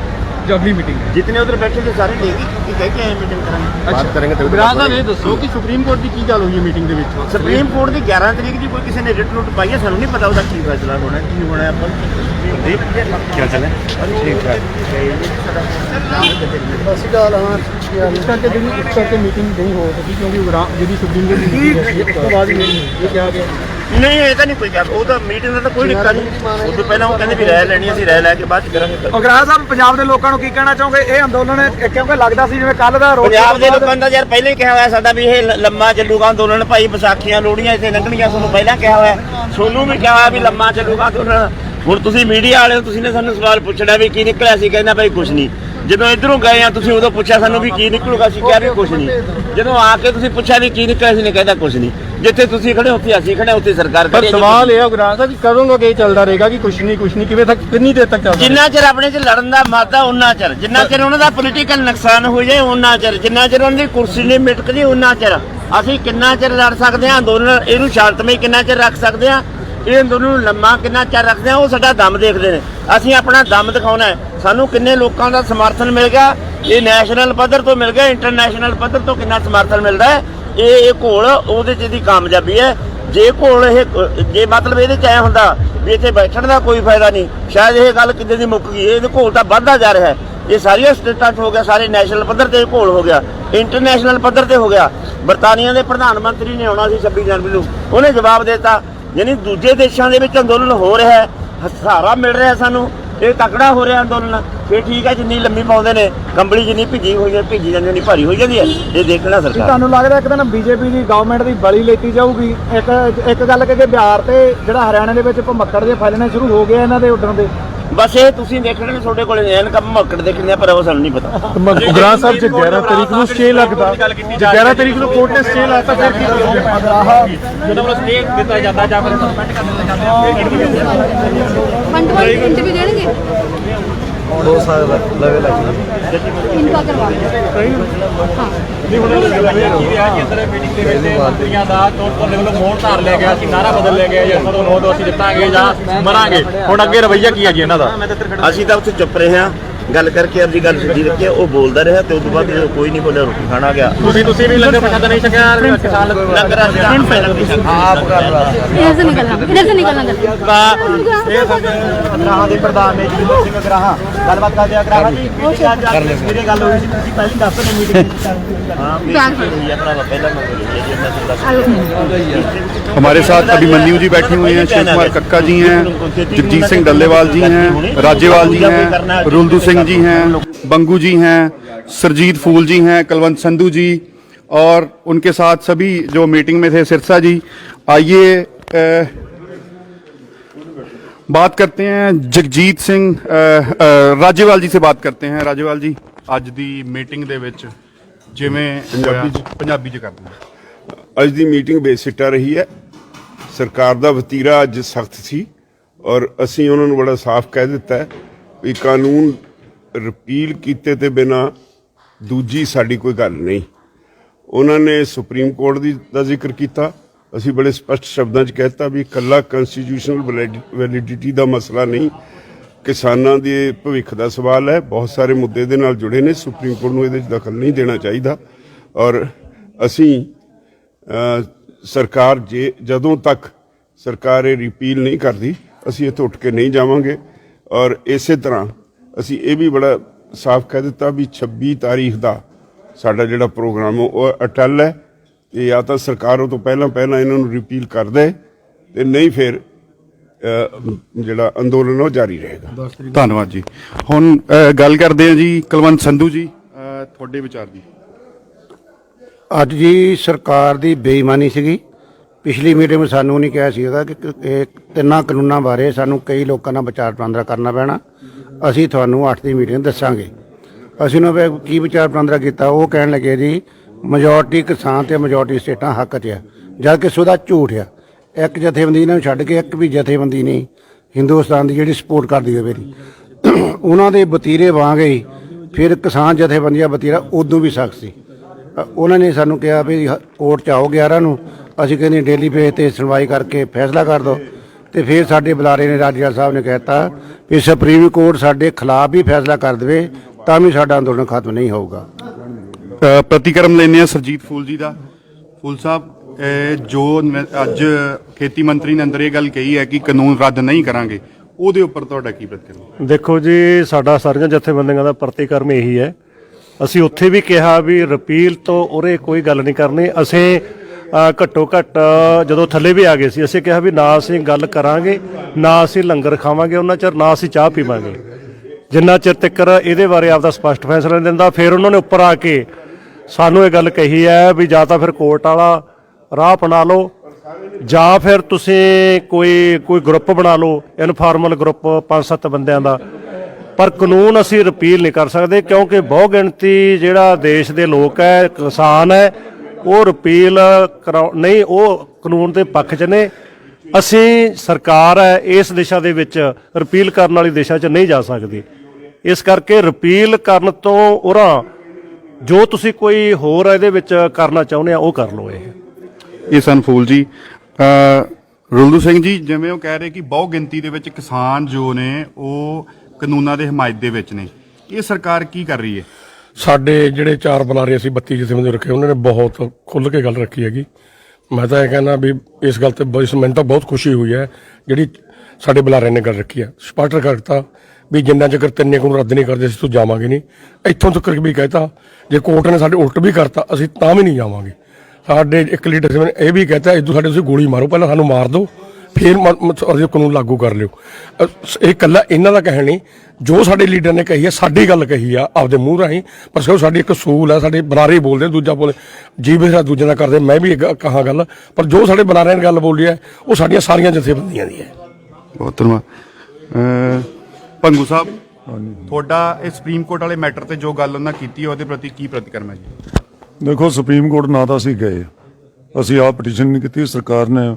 Speaker 2: जो अगली मीटिंग है
Speaker 7: जितने उधर बैठे थे सारे लेंगे कि कह के आए मीटिंग करेंगे
Speaker 12: ਬਾਤ ਕਰਾਂਗੇ ਤੇ ਉਗਰਾਹ ਸਾਹਿਬ ਇਹ ਦੱਸੋ ਕਿ ਸੁਪਰੀਮ ਕੋਰਟ ਦੀ ਕੀ ਗੱਲ ਹੋਈ ਹੈ ਮੀਟਿੰਗ ਦੇ ਵਿੱਚ
Speaker 7: ਸੁਪਰੀਮ ਕੋਰਟ ਦੀ 11 ਤਰੀਕ ਦੀ ਕੋਈ ਕਿਸੇ ਨੇ ਰਿਟ ਨੋਟ ਪਾਈ ਹੈ ਸਾਨੂੰ ਨਹੀਂ ਪਤਾ ਉਹਦਾ ਕੀ ਫੈਸਲਾ ਹੋਣਾ ਹੈ, ਕੀ ਹੋਣਾ ਹੈ ਆਪਾਂ ਨੂੰ। ਦੇਖ ਕੇ ਕੀ ਚੱਲੇ ਠੀਕ ਹੈ
Speaker 12: ਅਸੀਂ ਗੱਲ ਹਾਂ ਇਸ ਕਰਕੇ ਜਿਹੜੀ ਇਸ ਕਰਕੇ ਮੀਟਿੰਗ ਨਹੀਂ ਹੋ ਸਕੀ ਕਿਉਂਕਿ ਉਗਰਾਹ ਜਿਹੜੀ ਸੁਪਰੀਮ ਕੋਰਟ ਦੀ ਮੀਟਿੰਗ ਹੈ ਉਸ ਤੋਂ ਬਾਅਦ ਹੀ ਨਹੀਂ ਹੋਈ। ਇਹ ਕਿਹਾ ਗਿਆ।
Speaker 7: ਨਹੀਂ ਇਹ ਤਾਂ ਨਹੀਂ ਕੋਈ ਗੱਲ। ਉਹ ਤਾਂ ਮੀਟਿੰਗ ਦਾ ਤਾਂ ਕੋਈ ਦਿੱਕਤ ਨਹੀਂ। ਉਹ ਤੋਂ ਪਹਿਲਾਂ ਉਹ ਕਹਿੰਦੇ ਵੀ ਰਹਿ ਲੈਣੀ ਅਸੀਂ ਰਹਿ ਲੈ ਕੇ ਬਾਅਦ ਚ ਕਰਾਂਗੇ।
Speaker 2: ਉਗਰਾਹ ਸਾਹਿਬ ਪੰਜਾਬ ਦੇ ਲੋਕਾਂ ਨੂੰ ਕੀ ਕਹਿਣਾ ਚਾਹੋਗੇ? ਇਹ ਅੰਦੋਲਨ ਕਿਉਂਕਿ ਲੱਗਦਾ ਸੀ ਜਿਵੇਂ ਕੱਲ ਦਾ ਰੋਡ
Speaker 7: ਪੰਜਾਬ ਦੇ ਲੋਕਾਂ ਦਾ ਯਾਰ ਪਹਿਲਾਂ ਹੀ ਕਿਹਾ ਹੋਇਆ ਸਾਡਾ ਵੀ ਇਹ ਲੰਮਾ ਚੱਲੂਗਾ ਅੰਦੋਲਨ। ਭਾਈ ਵਿਸਾਖੀਆਂ ਲੋਹੜੀਆਂ ਇੱਥੇ ਲੰਘਣੀਆਂ ਤੁਹਾਨੂੰ ਪਹਿਲਾਂ ਕਿਹਾ ਹੋਇਆ। ਸੋਨੂੰ ਵੀ ਕਿਹਾ ਹੋਇਆ ਵੀ ਲੰਮਾ ਚੱਲੂਗਾ ਅੰਦੋਲਨ। ਹੁਣ ਤੁਸੀਂ ਮੀਡੀਆ ਵਾਲੇ ਹੋ ਤੁਸੀਂ ਨੇ ਸਾਨੂੰ ਸਵਾਲ ਪੁੱਛਣਾ ਵੀ ਕੀ ਨਿਕਲਿਆ ਸੀ ਕਹਿੰਦਾ ਭਾਈ ਕੁਝ ਨਹੀਂ। ਜਦੋਂ ਇਧਰੋਂ ਗਏ ਆ ਤੁਸੀਂ ਉਦੋਂ ਪੁੱਛਿਆ ਸਾਨੂੰ ਵੀ ਕੀ ਨਿਕਲੂਗਾ ਸੀ ਕਿਹਾ ਵੀ ਕੁਝ ਨਹੀਂ। ਜਦੋਂ ਆ ਕੇ ਤੁਸੀਂ ਪੁੱਛਿਆ ਵੀ ਕੀ ਨਿਕਲਿਆ ਸੀ ਨੇ ਕਹਿੰਦਾ ਕੁਝ ਨਹੀਂ। ਜਿੱਥੇ ਤੁਸੀਂ ਖੜੇ ਉੱਥੇ ਅਸੀਂ ਖੜੇ ਉੱਥੇ ਸਰਕਾਰ
Speaker 12: ਪਰ। ਸਵਾਲ ਇਹ ਹੈ ਉਗਰਾਹ ਸਾਹਿਬ ਕਿ ਕਦੋਂ ਤੱਕ ਇਹ ਚੱਲਦਾ ਰਹੇਗਾ ਕਿ ਕੁਛ ਨਹੀਂ ਕੁਛ ਨਹੀਂ ਕਿਵੇਂ ਤੱਕ ਕਿੰਨੀ ਦੇਰ ਤੱਕ ਚੱਲਦਾ
Speaker 7: ਜਿੰਨਾ ਚਿਰ ਆਪਣੇ ਚ ਲੜਨ ਦਾ ਮਾਦਾ ਉਹਨਾਂ ਚਿਰ। ਜਿੰਨਾ ਚਿਰ ਉਹਨਾਂ ਦਾ ਪੋਲੀਟੀਕਲ ਨੁਕਸਾਨ ਹੋ ਜਾਏ ਉਹਨਾਂ ਚਿਰ। ਜਿੰਨਾ ਚਿਰ ਉਹਨਾਂ ਦੀ ਕੁਰਸੀ ਨਹੀਂ ਮਿਟਕਦੀ ਉਹਨਾਂ ਚਿਰ। ਅਸੀਂ ਕਿੰਨਾ ਚਿਰ ਲੜ ਸਕਦੇ ਹਾਂ ਅੰਦੋਲਨ ਇਹਨੂੰ ਸ਼ਾਂਤਮਈ ਕਿੰਨਾ ਚਿਰ ਰੱਖ ਸਕਦੇ ਹਾਂ? ਇਹ ਅੰਦੋਲਨ ਨੂੰ ਲੰਮਾ ਕਿੰਨਾ ਚਿਰ ਰੱਖਦੇ ਹਾਂ ਉਹ ਸਾਡਾ ਦਮ ਦੇਖਦੇ ਨੇ। ਅਸੀਂ ਆਪਣਾ ਦਮ ਦਿਖਾਉਣਾ ਹੈ। ਸਾਨੂੰ ਕਿੰਨੇ ਲੋਕਾਂ ਦਾ ਸਮਰਥਨ ਮਿਲ ਗਿਆ। ਇਹ ਨੈਸ਼ਨਲ ਪੱਧਰ ਤੋਂ ਮਿਲ ਗਿਆ ਇੰਟਰਨੈਸ਼ਨਲ ਪੱਧਰ ਤੋਂ ਕਿੰਨਾ ਸਮਰਥਨ ਮਿਲਦਾ ਹੈ। ਇਹ ਇਹ ਘੋਲ ਉਹਦੇ ਚ ਇਹਦੀ ਕਾਮਯਾਬੀ ਹੈ। ਜੇ ਘੋਲ ਇਹ, ਜੇ ਮਤਲਬ ਇਹਦੇ ਚ ਐ ਹੁੰਦਾ ਵੀ ਇੱਥੇ ਬੈਠਣ ਦਾ ਕੋਈ ਫਾਇਦਾ ਨਹੀਂ, ਸ਼ਾਇਦ ਇਹ ਗੱਲ ਕਿਤੇ ਦੀ ਮੁੱਕ ਗਈ ਇਹ ਘੋਲ ਤਾਂ ਵੱਧਦਾ ਜਾ ਰਿਹਾ ਹੈ। ਇਹ ਸਾਰੀਆਂ ਸਟੇਟਾਂ 'ਚ ਹੋ ਗਿਆ, ਸਾਰੇ ਨੈਸ਼ਨਲ ਪੱਧਰ ਤੇ ਘੋਲ ਹੋ ਗਿਆ। ਇੰਟਰਨੈਸ਼ਨਲ ਪੱਧਰ ਤੇ ਹੋ ਗਿਆ। ਬਰਤਾਨੀਆ ਦੇ ਪ੍ਰਧਾਨ ਮੰਤਰੀ ਨੇ ਆਉਣਾ ਸੀ 26 ਜਨਵਰੀ ਨੂੰ। ਉਹਨੇ ਜਵਾਬ ਦਿੱਤਾ ਯਾਨੀ ਦੂਜੇ ਦੇਸ਼ਾਂ ਦੇ ਵਿੱਚ ਅੰਦੋਲਨ ਹੋ ਰਿਹਾ ਹੈ, ਸਹਾਰਾ ਮਿਲ ਰਿਹਾ ਸਾਨੂੰ, ਇਹ ਤਕੜਾ ਹੋ ਰਿਹਾ ਅੰਦੋਲਨ ਫੇ ਠੀਕ ਹੈ ਜਿੰਨੀ ਲੰਮੀ ਪਾਉਂਦੇ ਨੇ ਕੰਬਲੀ ਜਿੰਨੀ ਭਿੱਜੀ ਹੋਈ ਹੈ ਭਿੱਜੀ ਜਾਂਦੀ, ਉਨੀ ਭਾਰੀ ਹੋਈ ਜਾਂਦੀ ਹੈ, ਇਹ ਦੇਖਣਾ ਸਰਕਾਰ।
Speaker 2: ਤੁਹਾਨੂੰ ਲੱਗਦਾ ਇੱਕ ਦਿਨ ਬੀਜੇਪੀ ਦੀ ਗਵਰਨਮੈਂਟ ਦੀ ਬਲੀ ਲੈਤੀ ਜਾਊਗੀ, ਇੱਕ ਇੱਕ ਗੱਲ ਕਿ ਬਿਹਾਰ ਤੇ ਜਿਹੜਾ ਹਰਿਆਣਾ ਦੇ ਵਿੱਚ ਭਮੱਕੜ ਦੇ ਫੈਲਣੇ ਸ਼ੁਰੂ ਹੋ ਗਏ ਇਹਨਾਂ ਦੇ ਉੱਡਣ ਦੇ
Speaker 7: ਬਸ ਇਹ ਤੁਸੀਂ ਦੇਖਣੇ ਨੇ ਤੁਹਾਡੇ ਕੋਲੇ ਐਨ ਕੰਮ ਮੱਕੜ ਦੇਖਣੇ ਆ, ਪਰ ਉਹ ਸਾਨੂੰ ਨਹੀਂ ਪਤਾ।
Speaker 5: ਉਗਰਾਹ ਸਾਹਿਬ ਜੇ 11 ਤਰੀਕ ਨੂੰ ਸਟੇ ਲੱਗਦਾ ਜੇ 11 ਤਰੀਕ ਨੂੰ ਕੋਰਟ ਨੇ ਸਟੇ ਲਾਤਾ ਫਿਰ ਕੀ ਕਰੋਗੇ
Speaker 11: ਜਦੋਂ ਉਹ ਸਟੇ ਦਿੱਤਾ ਜਾਂਦਾ ਜਾਂ ਫਿਰ ਸਸਪੈਂਡ ਕਰ ਦਿੱਤਾ ਜਾਂਦਾ
Speaker 3: ਹੋ ਸਕਦਾ ਲਵੇ ਲੱਗ ਇਨਕਾ ਕਰਵਾ ਨਹੀਂ ਹੁਣ ਕੀ ਰਿਹਾ ਕਿ
Speaker 11: ਅੰਦਰ ਮੀਟਿੰਗ ਦੇ ਵਿੱਚ ਮੰਤਰੀਆਂ ਦਾ ਟੋਟਲ ਲੈਵਲ ਮੋੜ ਧਾਰ ਲਿਆ ਗਿਆ ਕਿ ਨਾਰਾ ਬਦਲ ਲਿਆ ਗਿਆ ਅਸੀਂ ਜਿੱਤਾਂਗੇ ਜਾਂ ਮਰਾਂਗੇ। ਹੁਣ ਅੱਗੇ ਰਵਈਆ ਕੀ ਹੈ ਜੀ ਇਹਨਾਂ ਦਾ?
Speaker 7: ਅਸੀਂ ਤਾਂ ਉੱਥੇ ਚੁੱਪ ਰਹੇ ਹਾਂ। ਗੱਲ ਕਰਕੇ ਆਪਣੀ ਗੱਲ ਸਿੱਧੀ ਰੱਖੀ ਉਹ ਬੋਲਦਾ ਰਿਹਾ ਤੇ ਉਸ ਤੋਂ ਬਾਅਦ ਜਦੋਂ ਕੋਈ ਨਹੀਂ ਬੋਲਿਆ ਰੋਟੀ ਖਾਣਾ ਗਿਆ
Speaker 11: ਤੁਸੀਂ ਤੁਸੀਂ ਵੀ ਲੰਗਰ ਪ੍ਰਸ਼ਾਦਾ ਨਹੀਂ ਛਕਿਆ ਕਿਸਾਨ
Speaker 7: ਲੰਗਰ ਅਸੀਂ ਪਹਿਲਾਂ ਵੀ ਆਪ ਕਰ
Speaker 3: इधर से निकलना इधर से निकलना गलती
Speaker 12: ਅਗਰਾਹਾਂ ਦੇ ਪ੍ਰਧਾਨ ਨੇ ਜੀ ਸਿੰਘ ਅਗਰਾਹਾਂ ਗੱਲਬਾਤ ਕਰਦੇ ਅਗਰਾਹਾਂ ਜੀ ਮੇਰੇ ਗੱਲ ਹੋਈ ਸੀ ਤੁਸੀਂ ਪਹਿਲਾਂ ਦੱਸ ਰਹੇ ਮੀਟਿੰਗ
Speaker 7: ਹਾਂ ਮੇਰੀ ਹੋਈ ਹੈ ਭਰਾਵਾ ਪਹਿਲਾਂ ਮੈਂ ਬੋਲੀ ਹੈ ਜੀ ਮੈਂ ਤੁਹਾਨੂੰ ਦੱਸ
Speaker 13: हमारे साथ अभिमन्यु जी बैठे हुए हैं शिव कुमार कक्का जी हैं जगजीत सिंह डल्लेवाल जी हैं राज्यवाल जी हैं रुलदू सिंह जी हैं बंगू जी हैं सरजीत फूल जी हैं कलवंत संधू जी और उनके साथ सभी जो मीटिंग में थे सिरसा जी आइए अ, बात करते हैं जगजीत सिंह अ, अ, राज्यवाल जी से बात करते हैं राज्यवाल जी ਅੱਜ ਦੀ ਮੀਟਿੰਗ ਦੇ ਵਿੱਚ ਜਿਵੇਂ ਪੰਜਾਬੀ ਪੰਜਾਬੀ ਚ ਕਰਦੇ ਹਾਂ
Speaker 14: ਅੱਜ ਦੀ ਮੀਟਿੰਗ ਬੇਸਿੱਟਾ ਰਹੀ ਹੈ ਸਰਕਾਰ ਦਾ ਵਤੀਰਾ ਅੱਜ ਸਖਤ ਸੀ ਔਰ ਅਸੀਂ ਉਹਨਾਂ ਨੂੰ ਬੜਾ ਸਾਫ਼ ਕਹਿ ਦਿੱਤਾ ਹੈ ਵੀ ਕਾਨੂੰਨ ਰਿਪੀਲ ਕੀਤੇ ਤੇ ਬਿਨਾ ਦੂਜੀ ਸਾਡੀ ਕੋਈ ਗੱਲ ਨਹੀਂ। ਉਹਨਾਂ ਨੇ ਸੁਪਰੀਮ ਕੋਰਟ ਦੀ ਦਾ ਜ਼ਿਕਰ ਕੀਤਾ। ਅਸੀਂ ਬੜੇ ਸਪਸ਼ਟ ਸ਼ਬਦਾਂ 'ਚ ਕਹਿਤਾ ਵੀ ਇਕੱਲਾ ਕਨਸਟੀਟਿਊਸ਼ਨਲ ਵੈਲਿਡਿਟੀ ਦਾ ਮਸਲਾ ਨਹੀਂ। ਕਿਸਾਨਾਂ ਦੇ ਭਵਿੱਖ ਦਾ ਸਵਾਲ ਹੈ। ਬਹੁਤ ਸਾਰੇ ਮੁੱਦੇ ਦੇ ਨਾਲ ਜੁੜੇ ਨੇ। ਸੁਪਰੀਮ ਕੋਰਟ ਨੂੰ ਇਹਦੇ 'ਚ ਦਖਲ ਨਹੀਂ ਦੇਣਾ ਚਾਹੀਦਾ। ਔਰ ਅਸੀਂ ਸਰਕਾਰ ਜੇ ਜਦੋਂ ਤੱਕ ਸਰਕਾਰ ਇਹ ਰਿਪੀਲ ਨਹੀਂ ਕਰਦੀ, ਅਸੀਂ ਇੱਥੇ ਉੱਠ ਕੇ ਨਹੀਂ ਜਾਵਾਂਗੇ। ਔਰ ਇਸੇ ਤਰ੍ਹਾਂ ਅਸੀਂ ਇਹ ਵੀ ਬੜਾ ਸਾਫ਼ ਕਹਿ ਦਿੱਤਾ ਵੀ 26 ਤਾਰੀਖ ਦਾ ਸਾਡਾ ਜਿਹੜਾ ਪ੍ਰੋਗਰਾਮ ਉਹ ਅਟਲ ਹੈ ਤੇ ਜਾਂ ਤਾਂ ਸਰਕਾਰ ਉਹ ਤੋਂ ਪਹਿਲਾਂ ਪਹਿਲਾਂ ਇਹਨਾਂ ਨੂੰ ਰਿਪੀਲ ਕਰ ਦੇ ਤੇ ਨਹੀਂ ਫਿਰ ਜਿਹੜਾ ਅੰਦੋਲਨ ਉਹ ਜਾਰੀ ਰਹੇਗਾ।
Speaker 13: ਧੰਨਵਾਦ ਜੀ। ਹੁਣ ਗੱਲ ਕਰਦੇ ਹਾਂ ਜੀ ਕੁਲਵੰਤ ਸੰਧੂ ਜੀ ਤੁਹਾਡੇ ਵਿਚਾਰ ਜੀ
Speaker 15: ਅੱਜ ਜੀ ਸਰਕਾਰ ਦੀ ਬੇਈਮਾਨੀ ਸੀਗੀ। ਪਿਛਲੀ ਮੀਟਿੰਗ ਵਿੱਚ ਸਾਨੂੰ ਨਹੀਂ ਕਿਹਾ ਸੀਗਾ ਕਿ ਕ- ਇਹ ਤਿੰਨਾਂ ਕਾਨੂੰਨਾਂ ਬਾਰੇ ਸਾਨੂੰ ਕਈ ਲੋਕਾਂ ਨਾਲ ਵਿਚਾਰ ਵਟਾਂਦਰਾ ਕਰਨਾ ਪੈਣਾ। ਅਸੀਂ ਤੁਹਾਨੂੰ 8 ਦੀ ਮੀਟਿੰਗ ਦੱਸਾਂਗੇ। ਅਸੀਂ ਉਹਨਾਂ ਵੇ ਕੀ ਵਿਚਾਰ ਵਟਾਂਦਰਾ ਕੀਤਾ, ਉਹ ਕਹਿਣ ਲੱਗੇ ਜੀ ਮੈਜੋਰਟੀ ਕਿਸਾਨ ਤੇ ਮੈਜੋਰਟੀ ਸਟੇਟਾਂ ਹੱਕ 'ਚ ਆ ਜਦ ਕਿ ਸੁਦਾ ਝੂਠ ਆ। ਇੱਕ ਜਥੇਬੰਦੀ ਇਹਨਾਂ ਨੂੰ ਛੱਡ ਕੇ ਇੱਕ ਵੀ ਜਥੇਬੰਦੀ ਨਹੀਂ, ਹਿੰਦੁਸਤਾਨ ਦੀ ਜਿਹੜੀ ਸਪੋਰਟ ਕਰਦੀ ਹੋਵੇ ਉਹਨਾਂ ਦੇ ਬਤੀਰੇ ਵਾਂਗ ਹੀ ਫਿਰ ਕਿਸਾਨ ਜਥੇਬੰਦੀਆਂ ਬਤੀਰਾ ਉਦੋਂ ਵੀ ਸਖਤ ਸੀ। ਉਹਨਾਂ ਨੇ ਸਾਨੂੰ ਕਿਹਾ ਵੀ ਕੋਰਟ ਚ ਆਓ 11 ਨੂੰ, ਅਸੀਂ ਕਹਿੰਦੇ ਡੇਲੀ ਬੇਸ ਤੇ ਸੁਣਵਾਈ ਕਰਕੇ ਫੈਸਲਾ ਕਰ ਦਿਓ। ਤੇ ਫਿਰ ਸਾਡੇ ਬੁਲਾਰੇ ਨੇ ਰਾਜਪਾਲ ਸਾਹਿਬ ਨੇ ਕਹਿਤਾ ਵੀ ਸੁਪਰੀਮ ਕੋਰਟ ਸਾਡੇ ਖਿਲਾਫ ਵੀ ਫੈਸਲਾ ਕਰ ਦੇਵੇ ਤਾਂ ਵੀ ਸਾਡਾ ਅੰਦੋਲਨ ਖਤਮ ਨਹੀਂ ਹੋਊਗਾ।
Speaker 13: ਪ੍ਰਤੀਕਰਮ ਲੈਂਦੇ ਹਾਂ ਸਰਜੀਤ ਫੂਲ ਜੀ ਦਾ। ਫੂਲ ਸਾਹਿਬ ਜੋ ਅੱਜ ਖੇਤੀ ਮੰਤਰੀ ਨੇ ਅੰਦਰ ਇਹ ਗੱਲ ਕਹੀ ਹੈ ਕਿ ਕਾਨੂੰਨ ਰੱਦ ਨਹੀਂ ਕਰਾਂਗੇ ਉਹਦੇ ਉੱਪਰ ਤੁਹਾਡਾ ਕੀ ਪ੍ਰਤੀਕਰਮ?
Speaker 16: ਦੇਖੋ ਜੀ ਸਾਡਾ ਸਾਰੀਆਂ ਜਥੇਬੰਦੀਆਂ ਦਾ ਪ੍ਰਤੀਕਰਮ ਇਹੀ ਹੈ। ਅਸੀਂ ਉੱਥੇ ਵੀ ਕਿਹਾ ਵੀ ਰਿਪੀਲ ਤੋਂ ਉਰੇ ਕੋਈ ਗੱਲ ਨਹੀਂ ਕਰਨੀ। ਅਸੀਂ ਘੱਟੋ ਘੱਟ ਜਦੋਂ ਥੱਲੇ ਵੀ ਆ ਗਏ ਸੀ, ਅਸੀਂ ਕਿਹਾ ਵੀ ਨਾ ਅਸੀਂ ਗੱਲ ਕਰਾਂਗੇ, ਨਾ ਅਸੀਂ ਲੰਗਰ ਖਾਵਾਂਗੇ, ਉਹਨਾਂ ਚਿਰ ਨਾ ਅਸੀਂ ਚਾਹ ਪੀਵਾਂਗੇ। ਜਿੰਨਾ ਚਿਰ ਤੱਕ ਇਹਦੇ ਬਾਰੇ ਆਪਦਾ ਸਪਸ਼ਟ ਫੈਸਲਾ ਨਹੀਂ ਦਿੰਦਾ, ਫਿਰ ਉਹਨਾਂ ਨੇ ਉੱਪਰ ਆ ਕੇ ਸਾਨੂੰ ਇਹ ਗੱਲ ਕਹੀ ਹੈ ਵੀ ਜਾਂ ਤਾਂ ਫਿਰ ਕੋਰਟ ਵਾਲਾ ਰਾਹ ਅਪਣਾ ਲਓ, ਜਾਂ ਫਿਰ ਤੁਸੀਂ ਕੋਈ ਕੋਈ ਗਰੁੱਪ ਬਣਾ ਲਓ ਇਨਫਾਰਮਲ ਗਰੁੱਪ ਪੰਜ ਸੱਤ ਬੰਦਿਆਂ ਦਾ। ਪਰ ਕਾਨੂੰਨ ਅਸੀਂ ਰਿਪੀਲ ਨਹੀਂ ਕਰ ਸਕਦੇ, ਕਿਉਂਕਿ ਬਹੁ ਗਿਣਤੀ ਜਿਹੜਾ ਦੇਸ਼ ਦੇ ਲੋਕ ਹੈ, ਕਿਸਾਨ ਹੈ ਉਹ ਰਿਪੀਲ ਕਰਾਉ ਨਹੀਂ ਉਹ ਕਾਨੂੰਨ ਦੇ ਪੱਖ 'ਚ ਨੇ। ਅਸੀਂ ਸਰਕਾਰ ਹੈ ਇਸ ਦਿਸ਼ਾ ਦੇ ਵਿੱਚ ਰਿਪੀਲ ਕਰਨ ਵਾਲੀ ਦਿਸ਼ਾ 'ਚ ਨਹੀਂ ਜਾ ਸਕਦੀ। ਇਸ ਕਰਕੇ ਰਿਪੀਲ ਕਰਨ ਤੋਂ ਉਰਾਂ ਜੋ ਤੁਸੀਂ ਕੋਈ ਹੋਰ ਇਹਦੇ ਵਿੱਚ ਕਰਨਾ ਚਾਹੁੰਦੇ ਆ ਉਹ ਕਰ ਲਓ ਇਹ।
Speaker 13: ਇਹ ਸਨ ਫੂਲ ਜੀ। ਅ, ਰੁਲਦੂ ਸਿੰਘ ਜੀ ਜਿਵੇਂ ਉਹ ਕਹਿ ਰਹੇ ਕਿ ਬਹੁ ਗਿਣਤੀ ਦੇ ਵਿੱਚ ਕਿਸਾਨ ਜੋ ਨੇ ਉਹ ਕਾਨੂੰਨਾਂ ਦੇ ਹਮਾਇਤ ਦੇ ਵਿੱਚ ਨੇ। ਇਹ ਸਰਕਾਰ ਕੀ ਕਰ ਰਹੀ ਹੈ?
Speaker 17: ਸਾਡੇ ਜਿਹੜੇ ਚਾਰ ਬੁਲਾਰੇ ਅਸੀਂ 32 ਜਥੇਬੰਦੀ ਰੱਖੇ, ਉਹਨਾਂ ਨੇ ਬਹੁਤ ਖੁੱਲ੍ਹ ਕੇ ਗੱਲ ਰੱਖੀ ਹੈਗੀ। ਮੈਂ ਤਾਂ ਇਹ ਕਹਿੰਦਾ ਵੀ ਇਸ ਗੱਲ ਤੇ ਬਹੁਤ ਮੈਨੂੰ ਤਾਂ ਬਹੁਤ ਖੁਸ਼ੀ ਹੋਈ ਹੈ, ਜਿਹੜੀ ਸਾਡੇ ਬੁਲਾਰੇ ਨੇ ਗੱਲ ਰੱਖੀ ਹੈ। ਸਪਸ਼ਟ ਕਰਤਾ ਵੀ ਜਿੰਨਾ ਚਿਰ ਤਿੰਨੇ ਨੂੰ ਰੱਦ ਨਹੀਂ ਕਰਦੇ, ਅਸੀਂ ਤੋਂ ਜਾਵਾਂਗੇ ਨਹੀਂ। ਇੱਥੋਂ ਤੱਕ ਵੀ ਕਹਿਤਾ ਜੇ ਕੋਰਟ ਨੇ ਸਾਡੇ ਉਲਟ ਵੀ ਕਰਤਾ, ਅਸੀਂ ਤਾਂ ਵੀ ਨਹੀਂ ਜਾਵਾਂਗੇ। ਸਾਡੇ ਇੱਕ ਲੀਡਰ ਨੇ ਇਹ ਵੀ ਕਹਿਤਾ ਇਦੋਂ ਸਾਡੇ ਤੁਸੀਂ ਗੋਲੀ ਮਾਰੋ, ਪਹਿਲਾਂ ਸਾਨੂੰ ਮਾਰ ਦਿਓ। ਫਿਰ ਮ- ਮ- ਅਸੀਂ ਕਾਨੂੰਨ ਲਾਗੂ ਕਰ ਲਿਓ। ਅ, ਸ- ਇਹ ਕੱਲਾ ਇਹਨਾਂ ਦਾ ਕਹਿਣ ਨਹੀਂ ਜੋ ਸਾਡੇ ਲੀਡਰ ਨੇ ਕਹੀ ਹੈ ਸਾਡੀ ਗੱਲ ਕਹੀ ਆ ਆਪਦੇ ਮੂੰਹ ਰਾਹੀਂ ਪਰ ਸੋ ਸਾਡੀ ਇੱਕ ਸੂਲ ਹੈ ਸਾਡੇ ਬਨਾਰੇ ਬੋਲਦੇ ਦੂਜਾ ਬੋਲੇ ਜੀ ਬੇਰਾ ਦੂਜੇ ਨਾਲ ਕਰਦੇ ਮੈਂ ਵੀ ਇੱਕ ਕਹਾ ਗੱਲ ਪਰ ਜੋ ਸਾਡੇ ਬਨਾਰੇ ਨੇ ਗੱਲ ਬੋਲੀ ਹੈ ਉਹ ਸਾਡੀਆਂ ਸਾਰੀਆਂ ਜਥੇਬੰਦੀਆਂ ਦੀ ਹੈ।
Speaker 13: ਬਹੁਤ ਧੰਨਵਾਦ। ਅ, ਭੰਗੂ ਸਾਹਿਬ ਤੁਹਾਡਾ ਇਹ ਸੁਪਰੀਮ ਕੋਰਟ ਵਾਲੇ ਮੈਟਰ ਤੇ ਜੋ ਗੱਲ ਉਹਨਾਂ ਕੀਤੀ ਉਹਦੇ ਪ੍ਰਤੀ ਕੀ ਪ੍ਰਤੀਕਰਮ ਹੈ ਜੀ?
Speaker 18: ਦੇਖੋ ਸੁਪਰੀਮ ਕੋਰਟ ਨਾ ਤਾਂ ਅਸੀਂ ਗਏ। ਅਸੀਂ ਆਪ ਪਟੀਸ਼ਨ ਨਹੀਂ ਕੀਤੀ ਸਰਕਾਰ ਨੇ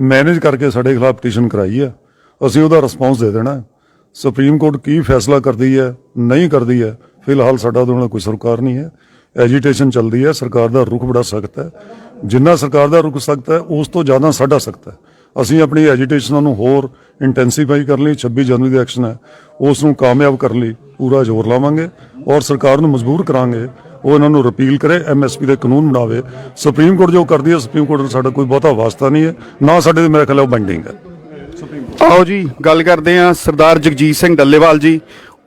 Speaker 18: ਮੈਨੇਜ ਕਰਕੇ ਸਾਡੇ ਖਿਲਾਫ ਪਟੀਸ਼ਨ ਕਰਾਈ ਹੈ। ਅਸੀਂ ਉਹਦਾ ਰਿਸਪੌਂਸ ਦੇ ਦੇਣਾ ਸੁਪਰੀਮ ਕੋਰਟ ਕੀ ਫੈਸਲਾ ਕਰਦੀ ਹੈ, ਨਹੀਂ ਕਰਦੀ ਹੈ, ਫਿਲਹਾਲ ਸਾਡਾ ਉਹਦੇ ਨਾਲ ਕੋਈ ਸਰਕਾਰ ਨਹੀਂ ਹੈ। ਐਜੀਟੇਸ਼ਨ ਚੱਲਦੀ ਹੈ, ਸਰਕਾਰ ਦਾ ਰੁਖ ਬੜਾ ਸਖਤ ਹੈ। ਜਿੰਨਾ ਸਰਕਾਰ ਦਾ ਰੁਖ ਸਖਤ ਹੈ, ਉਸ ਤੋਂ ਜ਼ਿਆਦਾ ਸਾਡਾ ਸਖਤ ਹੈ। ਅਸੀਂ ਆਪਣੀ ਐਜੀਟੇਸ਼ਨ ਨੂੰ ਹੋਰ ਇੰਟੈਂਸੀਫਾਈ ਕਰਨ ਲਈ 26 ਜਨਵਰੀ ਦਾ ਐਕਸ਼ਨ ਹੈ। ਉਸ ਨੂੰ ਕਾਮਯਾਬ ਕਰਨ ਲਈ, ਪੂਰਾ ਜ਼ੋਰ ਲਾਵਾਂਗੇ ਔਰ ਸਰਕਾਰ ਨੂੰ ਮਜਬੂਰ ਕਰਾਂਗੇ ਉਹ ਇਹਨਾਂ ਨੂੰ ਰਿਪੀਲ ਕਰੇ ਐਮਐਸਪੀ ਦੇ ਕਾਨੂੰਨ ਬਣਾਵੇ। ਸੁਪਰੀਮ ਕੋਰਟ ਜੋ ਕਰਦੀ ਹੈ ਸੁਪਰੀਮ ਕੋਰਟ ਦਾ ਸਾਡਾ ਕੋਈ ਬਹੁਤਾ ਵਾਸਤਾ ਨਹੀਂ ਹੈ। ਨਾ ਸਾਡੇ ਮੇਰੇ ਖਿਆਲ ਉਹ ਬਾਈਂਡਿੰਗ ਹੈ।
Speaker 13: ਆਓ ਜੀ ਗੱਲ ਕਰਦੇ ਹਾਂ ਸਰਦਾਰ ਜਗਜੀਤ ਸਿੰਘ ਡੱਲੇਵਾਲ ਜੀ।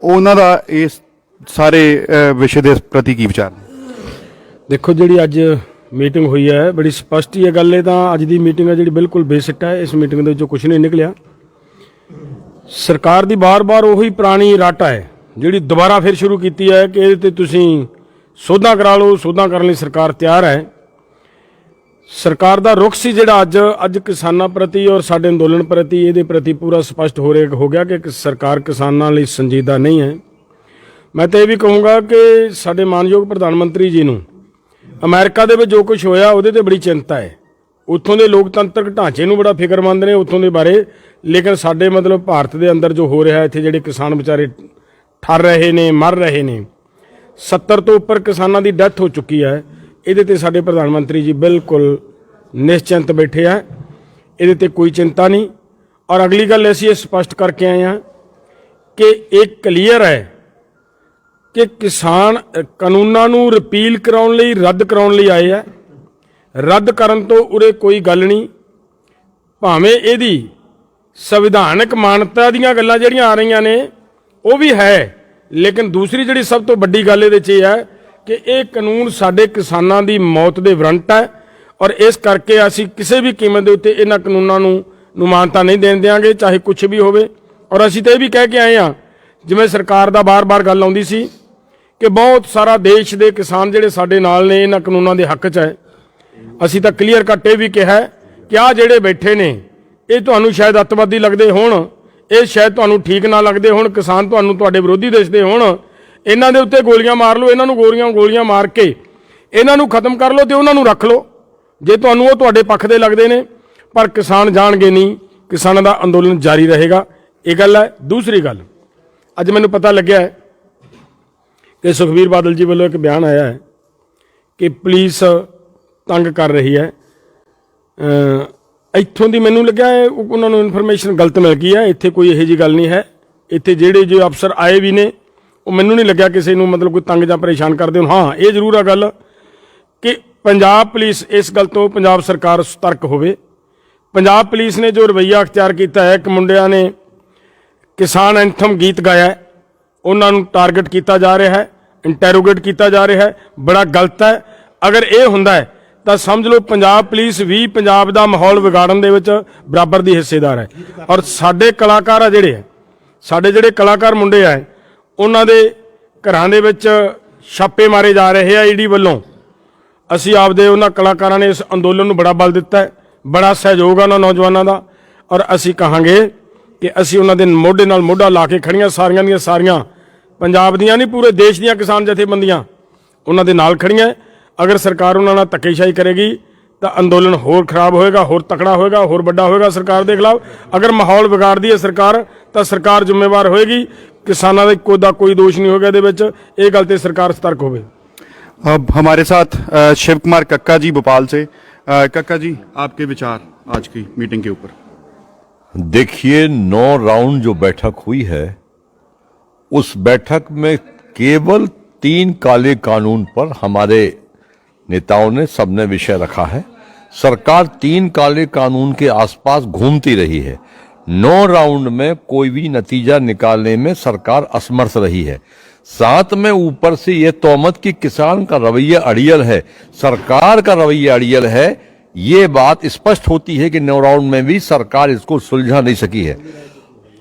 Speaker 13: ਉਹਨਾਂ ਦਾ ਇਸ ਸਾਰੇ ਵਿਸ਼ੇ ਦੇ ਪ੍ਰਤੀ ਕੀ ਵਿਚਾਰ ਨੇ?
Speaker 19: ਦੇਖੋ ਜਿਹੜੀ ਅੱਜ ਮੀਟਿੰਗ ਹੋਈ ਹੈ ਬੜੀ ਸਪਸ਼ਟ ਹੀ ਇਹ ਗੱਲ ਹੈ ਤਾਂ। ਅੱਜ ਦੀ ਮੀਟਿੰਗ ਹੈ ਜਿਹੜੀ ਬਿਲਕੁਲ ਬੇਸਿਕ ਹੈ। ਇਸ ਮੀਟਿੰਗ ਦੇ ਵਿੱਚੋਂ ਕੁਝ ਨਹੀਂ ਨਿਕਲਿਆ। ਸਰਕਾਰ ਦੀ ਬਾਰ-ਬਾਰ ਉਹੀ ਪੁਰਾਣੀ ਰਾਟਾ ਹੈ ਜਿਹੜੀ ਦੁਬਾਰਾ ਫਿਰ ਸ਼ੁਰੂ ਕੀਤੀ ਹੈ ਕਿ ਇਹਦੇ ਤੇ ਤੁਸੀਂ ਸੋਧਾਂ ਕਰਾ ਲਓ, ਸੋਧਾਂ ਕਰਨ ਲਈ ਸਰਕਾਰ ਤਿਆਰ ਹੈ। ਸਰਕਾਰ ਦਾ ਰੁਖ ਸੀ ਜਿਹੜਾ ਅੱਜ ਅੱਜ ਕਿਸਾਨਾਂ ਪ੍ਰਤੀ ਔਰ ਸਾਡੇ ਅੰਦੋਲਨ ਪ੍ਰਤੀ, ਇਹਦੇ ਪ੍ਰਤੀ ਪੂਰਾ ਸਪਸ਼ਟ ਹੋ ਰਿਹਾ, ਹੋ ਗਿਆ ਕਿ ਸਰਕਾਰ ਕਿਸਾਨਾਂ ਲਈ ਸੰਜੀਦਾ ਨਹੀਂ ਹੈ। ਮੈਂ ਤਾਂ ਇਹ ਵੀ ਕਹੂੰਗਾ ਕਿ ਸਾਡੇ ਮਾਨਯੋਗ ਪ੍ਰਧਾਨ ਮੰਤਰੀ ਜੀ ਨੂੰ ਅਮਰੀਕਾ ਦੇ ਵਿੱਚ ਜੋ ਕੁਝ ਹੋਇਆ, ਉਹਦੇ ਤੇ ਬੜੀ ਚਿੰਤਾ ਹੈ। ਉੱਥੋਂ ਦੇ ਲੋਕਤੰਤਰਕ ਢਾਂਚੇ ਨੂੰ ਬੜਾ ਫਿਕਰਮੰਦ ਨੇ ਉੱਥੋਂ ਦੇ ਬਾਰੇ, ਲੇਕਿਨ ਸਾਡੇ ਮਤਲਬ ਭਾਰਤ ਦੇ ਅੰਦਰ ਜੋ ਹੋ ਰਿਹਾ, ਇੱਥੇ ਜਿਹੜੇ ਕਿਸਾਨ ਵਿਚਾਰੇ ਠਰ ਰਹੇ ਨੇ, ਮਰ ਰਹੇ ਨੇ 70 ਤੋਂ ਉੱਪਰ ਕਿਸਾਨਾਂ ਦੀ ਡੈਥ ਹੋ ਚੁੱਕੀ ਹੈ। ਇਹਦੇ ਤੇ ਸਾਡੇ ਪ੍ਰਧਾਨ ਮੰਤਰੀ ਜੀ ਬਿਲਕੁਲ ਨਿਸ਼ਚਿੰਤ ਬੈਠੇ ਆ। ਇਹਦੇ ਤੇ ਕੋਈ ਚਿੰਤਾ ਨਹੀਂ। ਔਰ ਅਗਲੀ ਗੱਲ ਅਸੀਂ ਇਹ ਸਪਸ਼ਟ ਕਰਕੇ ਆਏ ਹਾਂ ਕਿ ਇਹ ਕਲੀਅਰ ਹੈ ਕਿ ਕਿਸਾਨ ਕਾਨੂੰਨਾਂ ਨੂੰ ਰਿਪੀਲ ਕਰਾਉਣ ਲਈ, ਰੱਦ ਕਰਾਉਣ ਲਈ ਆਏ ਆ। ਰੱਦ ਕਰਨ ਤੋਂ ਉਰੇ ਕੋਈ ਗੱਲ ਨਹੀਂ। ਭਾਵੇਂ ਇਹਦੀ ਸੰਵਿਧਾਨਕ ਮਾਨਤਾ ਦੀਆਂ ਗੱਲਾਂ ਜਿਹੜੀਆਂ ਆ ਰਹੀਆਂ ਨੇ, ਉਹ ਵੀ ਹੈ। ਲੇਕਿਨ ਦੂਸਰੀ ਜਿਹੜੀ ਸਭ ਤੋਂ ਵੱਡੀ ਗੱਲ ਇਹਦੇ 'ਚ ਇਹ ਹੈ ਕਿ ਇਹ ਕਾਨੂੰਨ ਸਾਡੇ ਕਿਸਾਨਾਂ ਦੀ ਮੌਤ ਦੇ ਵਰੰਟ ਹੈ ਔਰ ਇਸ ਕਰਕੇ ਅਸੀਂ ਕਿਸੇ ਵੀ ਕੀਮਤ ਦੇ ਉੱਤੇ ਇਹਨਾਂ ਕਾਨੂੰਨਾਂ ਨੂੰ ਮਾਨਤਾ ਨਹੀਂ ਦੇਣ ਦਿਆਂਗੇ, ਚਾਹੇ ਕੁਝ ਵੀ ਹੋਵੇ। ਔਰ ਅਸੀਂ ਤਾਂ ਇਹ ਵੀ ਕਹਿ ਕੇ ਆਏ ਹਾਂ, ਜਿਵੇਂ ਸਰਕਾਰ ਦਾ ਬਾਰ-ਬਾਰ ਗੱਲ ਆਉਂਦੀ ਸੀ ਕਿ ਬਹੁਤ ਸਾਰਾ ਦੇਸ਼ ਦੇ ਕਿਸਾਨ ਜਿਹੜੇ ਸਾਡੇ ਨਾਲ ਨੇ, ਇਹਨਾਂ ਕਾਨੂੰਨਾਂ ਦੇ ਹੱਕ 'ਚ ਹੈ। ਅਸੀਂ ਤਾਂ ਕਲੀਅਰ ਕੱਟ ਇਹ ਵੀ ਕਿਹਾ ਕਿ ਆ ਜਿਹੜੇ ਬੈਠੇ ਨੇ, ਇਹ ਤੁਹਾਨੂੰ ਸ਼ਾਇਦ ਅੱਤਵਾਦੀ ਲੱਗਦੇ ਹੋਣ। ਇਹ ਸ਼ਾਇਦ ਤੁਹਾਨੂੰ ਠੀਕ ਨਾ ਲੱਗਦੇ ਹੋਣ, ਕਿਸਾਨ ਤੁਹਾਨੂੰ ਤੁਹਾਡੇ ਵਿਰੋਧੀ ਦਿਸਦੇ ਹੋਣ। ਇਹਨਾਂ ਦੇ ਉੱਤੇ ਗੋਲੀਆਂ ਮਾਰ ਲਓ, ਇਹਨਾਂ ਨੂੰ ਗੋਲੀਆਂ ਗੋਲੀਆਂ ਮਾਰ ਕੇ। ਇਹਨਾਂ ਨੂੰ ਖਤਮ ਕਰ ਲਓ ਤੇ ਉਹਨਾਂ ਨੂੰ ਰੱਖ ਲਓ। ਜੇ ਤੁਹਾਨੂੰ ਉਹ ਤੁਹਾਡੇ ਪੱਖ ਦੇ ਲੱਗਦੇ ਨੇ, ਪਰ ਕਿਸਾਨ ਜਾਣਗੇ ਨਹੀਂ, ਕਿਸਾਨਾਂ ਦਾ ਅੰਦੋਲਨ ਜਾਰੀ ਰਹੇਗਾ। ਇਹ ਗੱਲ ਹੈ। ਦੂਸਰੀ ਗੱਲ, ਅੱਜ ਮੈਨੂੰ ਪਤਾ ਲੱਗਿਆ ਹੈ ਕਿ ਸੁਖਬੀਰ ਬਾਦਲ ਜੀ ਵੱਲੋਂ ਇੱਕ ਬਿਆਨ ਆਇਆ ਹੈ ਕਿ ਪੁਲਿਸ ਤੰਗ ਕਰ ਰਹੀ ਹੈ। ਇੱਥੋਂ ਦੀ ਮੈਨੂੰ ਲੱਗਿਆ ਹੈ ਉਹ- ਉਹਨਾਂ ਨੂੰ ਇਨਫੋਰਮੇਸ਼ਨ ਗਲਤ ਮਿਲ ਗਈ ਹੈ। ਇੱਥੇ ਕੋਈ ਇਹੋ ਜੀ ਗੱਲ ਨਹੀਂ ਹੈ। ਇੱਥੇ ਜਿਹੜੇ ਜੋ ਅਫਸਰ ਆਏ ਵੀ ਨੇ ਉਹ ਮੈਨੂੰ ਨਹੀਂ ਲੱਗਿਆ ਕਿਸੇ ਨੂੰ ਮਤਲਬ ਕੋਈ ਤੰਗ ਜਾਂ ਪਰੇਸ਼ਾਨ ਕਰਦੇ ਹੋਣ। ਹਾਂ ਇਹ ਜ਼ਰੂਰ ਆ ਗੱਲ ਕਿ ਪੰਜਾਬ ਪੁਲਿਸ ਇਸ ਗੱਲ ਤੋਂ ਪੰਜਾਬ ਸਰਕਾਰ ਸਤਰਕ ਹੋਵੇ। ਪੰਜਾਬ ਪੁਲਿਸ ਨੇ ਜੋ ਰਵੱਈਆ ਅਖਤਿਆਰ ਕੀਤਾ ਹੈ ਕਿ ਮੁੰਡਿਆਂ ਨੇ ਕਿਸਾਨ ਐਂਥਮ ਗੀਤ ਗਾਇਆ ਹੈ, ਉਹਨਾਂ ਨੂੰ ਟਾਰਗੇਟ ਕੀਤਾ ਜਾ ਰਿਹਾ ਹੈ ਇੰਟਰੋਗੇਟ ਕੀਤਾ ਜਾ ਰਿਹਾ ਹੈ। ਬੜਾ ਗਲਤ ਹੈ। ਅਗਰ ਇਹ ਹੁੰਦਾ ਹੈ ਤਾਂ ਸਮਝ ਲਓ ਪੰਜਾਬ ਪੁਲਿਸ ਵੀ ਪੰਜਾਬ ਦਾ ਮਾਹੌਲ ਵਿਗਾੜਨ ਦੇ ਵਿੱਚ ਬਰਾਬਰ ਦੀ ਹਿੱਸੇਦਾਰ ਹੈ। ਔਰ ਸਾਡੇ ਕਲਾਕਾਰ ਆ ਜਿਹੜੇ ਹੈ ਸਾਡੇ ਜਿਹੜੇ ਕਲਾਕਾਰ ਮੁੰਡੇ ਆ, ਉਹਨਾਂ ਦੇ ਘਰਾਂ ਦੇ ਵਿੱਚ ਛਾਪੇ ਮਾਰੇ ਜਾ ਰਹੇ ਆ ਈਡੀ ਵੱਲੋਂ। ਅਸੀਂ ਆਪਦੇ ਉਹਨਾਂ ਕਲਾਕਾਰਾਂ ਨੇ ਇਸ ਅੰਦੋਲਨ ਨੂੰ ਬੜਾ ਬਲ ਦਿੱਤਾ ਹੈ, ਬੜਾ ਸਹਿਯੋਗ ਆ ਉਹਨਾਂ ਨੌਜਵਾਨਾਂ ਦਾ। ਔਰ ਅਸੀਂ ਕਹਾਂਗੇ ਕਿ ਅਸੀਂ ਉਹਨਾਂ ਦੇ ਮੋਢੇ ਨਾਲ ਮੋਢਾ ਲਾ ਕੇ ਖੜੀਆਂ, ਸਾਰੀਆਂ ਦੀਆਂ ਸਾਰੀਆਂ ਪੰਜਾਬ ਦੀਆਂ ਨਹੀਂ, ਪੂਰੇ ਦੇਸ਼ ਦੀਆਂ ਕਿਸਾਨ ਜਥੇਬੰਦੀਆਂ ਉਹਨਾਂ ਦੇ ਨਾਲ ਖੜੀਆਂ ਅਗਰ ਸਰਕਾਰ ਉਹਨਾਂ ਨਾਲ ਧੱਕੇਸ਼ਾਹੀ ਕਰੇਗੀ ਤਾਂ ਅੰਦੋਲਨ ਹੋਰ ਖਰਾਬ ਹੋਏਗਾ ਹੋਰ ਤਕੜਾ ਹੋਏਗਾ ਹੋਰ ਵੱਡਾ ਹੋਏਗਾ ਸਰਕਾਰ ਦੇ ਖਿਲਾਫ ਅਗਰ ਮਾਹੌਲ ਵਿਗਾੜਦੀ ਹੈ ਸਰਕਾਰ ਤਾਂ ਸਰਕਾਰ ਜ਼ਿੰਮੇਵਾਰ ਹੋਏਗੀ ਕਿਸਾਨਾਂ ਦਾ ਕੋਈ ਦਾ ਕੋਈ ਦੋਸ਼ ਨਹੀਂ ਹੋਗਾ ਇਹਦੇ ਵਿੱਚ ਇਹ ਗੱਲ ਤੇ ਸਰਕਾਰ ਸਤਰਕ ਹੋਵੇ
Speaker 13: अब हमारे साथ अ, शिव कुमार कक्का जी भोपाल से अ, कक्का जी आपके विचार आज की मीटिंग के ऊपर
Speaker 20: देखिए नौ राउंड जो बैठक हुई है उस बैठक में केवल तीन काले कानून पर हमारे नेताओं ने सबने विषय रखा है। सरकार तीन काले कानून के आसपास घूमती रही है। नौ राउंड में कोई भी नतीजा निकालने में सरकार असमर्थ रही है। साथ में ऊपर से यह तोमत कि किसान का रवैया अड़ियल है, सरकार का रवैया अड़ियल है, ये बात स्पष्ट होती है कि नौ राउंड में भी सरकार इसको सुलझा नहीं सकी है।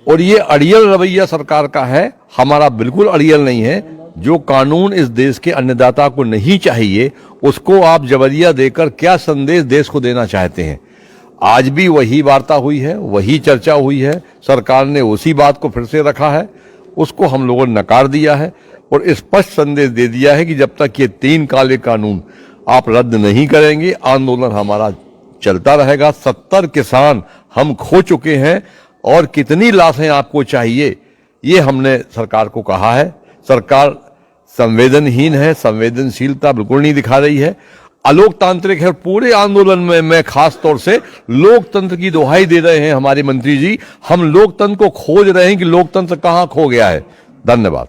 Speaker 20: और ये अड़ियल रवैया सरकार का है, हमारा बिल्कुल अड़ियल नहीं है। जो कानून इस देश के अन्नदाता को नहीं चाहिए, उसको आप जबरिया देकर क्या संदेश देश को देना चाहते हैं? आज भी वही वार्ता हुई है, वही चर्चा हुई है, सरकार ने उसी बात को फिर से रखा है, उसको हम लोगों ने नकार दिया है और स्पष्ट संदेश दे दिया है कि जब तक ये तीन काले कानून आप रद्द नहीं करेंगे, आंदोलन हमारा चलता रहेगा। सत्तर किसान हम खो चुके हैं और कितनी लाशें आपको चाहिए, ये हमने सरकार को कहा है। सरकार संवेदनहीन है संवेदनशीलता बिल्कुल नहीं दिखा रही है। अलोकतांत्रिक है पूरे आंदोलन में मैं खास तौर से लोकतंत्र की दुहाई दे रहे हैं हमारे मंत्री जी। हम लोकतंत्र को खोज रहे हैं कि लोकतंत्र कहाँ खो गया है। धन्यवाद।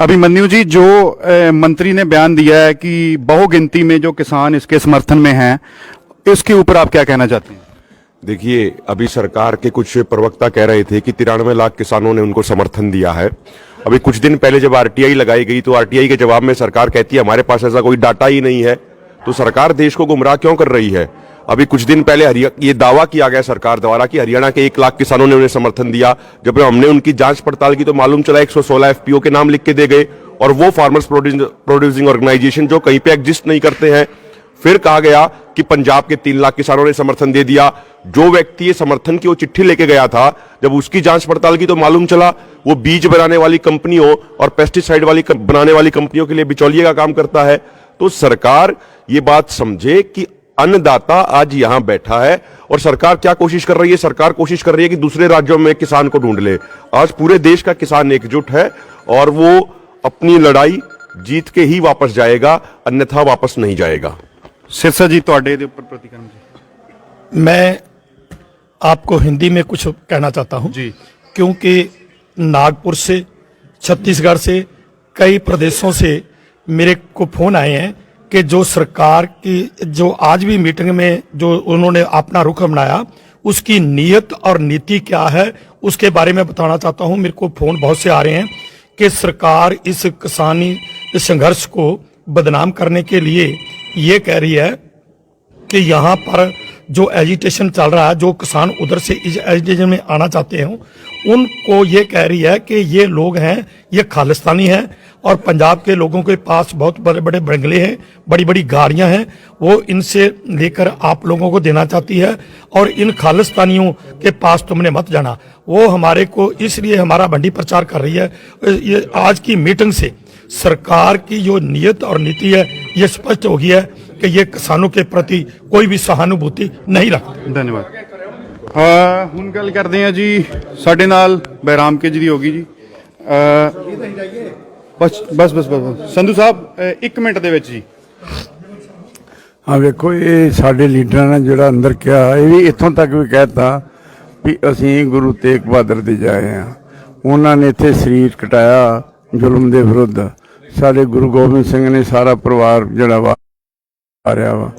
Speaker 13: अभिमन्यु जी जो अ, मंत्री ने बयान दिया है कि बहुगिनती में जो किसान इसके समर्थन में हैं इसके ऊपर आप क्या कहना चाहते हैं?
Speaker 21: देखिए अभी सरकार के कुछ प्रवक्ता कह रहे थे कि तिरानवे लाख किसानों ने उनको समर्थन दिया है। अभी कुछ दिन पहले जब आरटीआई लगाई गई तो आरटीआई के जवाब में सरकार कहती है, हमारे पास ऐसा कोई डाटा ही नहीं है। तो सरकार देश को गुमराह क्यों कर रही है? अभी कुछ दिन पहले ये दावा किया गया सरकार द्वारा कि हरियाणा के एक लाख किसानों ने उन्हें समर्थन दिया, जब हमने उनकी जाँच पड़ताल की तो मालूम चला 116 एफपीओ के नाम लिख के दे गए, और वो फार्मर्स प्रोड्यूसिंग ऑर्गेनाइजेशन जो कहीं पे एग्जिस्ट नहीं करते हैं। फिर कहा गया कि पंजाब के तीन लाख किसानों ने समर्थन दे दिया। जो व्यक्ति ये समर्थन की वो चिट्ठी लेके गया था, जब उसकी जाँच पड़ताल की तो मालूम चला, वो बीज बनाने वाली कंपनियों और पेस्टिसाइड वाली बनाने वाली कंपनियों के लिए बिचौलिए का काम करता है। तो सरकार ये बात समझे कि अन्नदाता आज यहाँ बैठा है और सरकार क्या कोशिश कर रही है? सरकार कोशिश कर रही है कि दूसरे राज्यों में किसान को ढूंढ ले। आज पूरे देश का किसान एकजुट है और वो अपनी लड़ाई जीत के ही वापस जाएगा, अन्यथा वापस नहीं जाएगा।
Speaker 13: सिरसा जी ਤੁਹਾਡੇ ਦੇ ਉੱਪਰ ਪ੍ਰਤੀਕਰਮ ਜੀ
Speaker 22: मैं आपको हिंदी में कुछ कहना चाहता हूं
Speaker 13: जी
Speaker 22: क्योंकि नागपुर से छत्तीसगढ़ से कई प्रदेशों से मेरे को फोन आए हैं कि जो सरकार की जो आज भी मीटिंग में जो उन्होंने अपना रुख बनाया उसकी नीयत और नीति क्या है उसके बारे में बताना चाहता हूं मेरे को फोन बहुत से आ रहे हैं कि सरकार इस किसानी संघर्ष को बदनाम करने के लिए ये कह रही है कि यहाँ पर जो एजिटेशन चल रहा है, जो किसान उधर से इस एजिटेशन में आना चाहते हैं, उनको ये कह रही है कि ये लोग हैं, ये खालिस्तानी हैं और पंजाब के लोगों के पास बहुत बड़े बड़े बंगले हैं, बड़ी बड़ी गाड़ियाँ हैं, वो इनसे लेकर आप लोगों को देना चाहती है और इन खालिस्तानियों के पास तुमने मत जाना। वो हमारे को इसलिए हमारा बंडी प्रचार कर रही है, ये आज की मीटिंग से सरकार की जो नीयत और नीति है ये स्पष्ट हो गया है कि ये किसानों के प्रति कोई भी सहानुभूति नहीं रखती
Speaker 13: ਧੰਨਵਾਦ ਹਾਂ ਹੁਣ ਗੱਲ ਕਰਦੇ ਹਾਂ ਜੀ ਸਾਡੇ ਨਾਲ ਬੈਰਾਮ ਕੇ ਜੀ ਦੀ ਹੋਗੀ ਜੀ ਅਹ, ਬਸ ਬਸ ਬਸ ਬਸ ਬਸ। ਸੰਧੂ ਸਾਹਿਬ ਅਹ, ਇੱਕ ਮਿੰਟ ਦੇ ਵਿੱਚ ਜੀ
Speaker 23: ਹਾਂ ਵੇਖੋ ਇਹ ਸਾਡੇ ਲੀਡਰਾਂ ਨੇ ਜਿਹੜਾ ਅੰਦਰ ਕਿਹਾ ਇਹ ਵੀ ਇੱਥੋਂ ਤੱਕ ਵੀ ਕਹਿਤਾ ਵੀ ਅਸੀਂ ਗੁਰੂ ਤੇਗ ਬਹਾਦਰ ਦੇ ਜਾਏ ਆ ਉਹਨਾਂ ਨੇ ਇੱਥੇ ਸਰੀਰ ਕਟਾਇਆ ਜ਼ੁਲਮ ਦੇ ਵਿਰੁੱਧ ਸਾਡੇ ਗੁਰੂ ਗੋਬਿੰਦ ਸਿੰਘ ਨੇ ਸਾਰਾ ਪਰਿਵਾਰ ਜਿਹੜਾ ਵਾ ਆ ਰਿਹਾ ਵਾ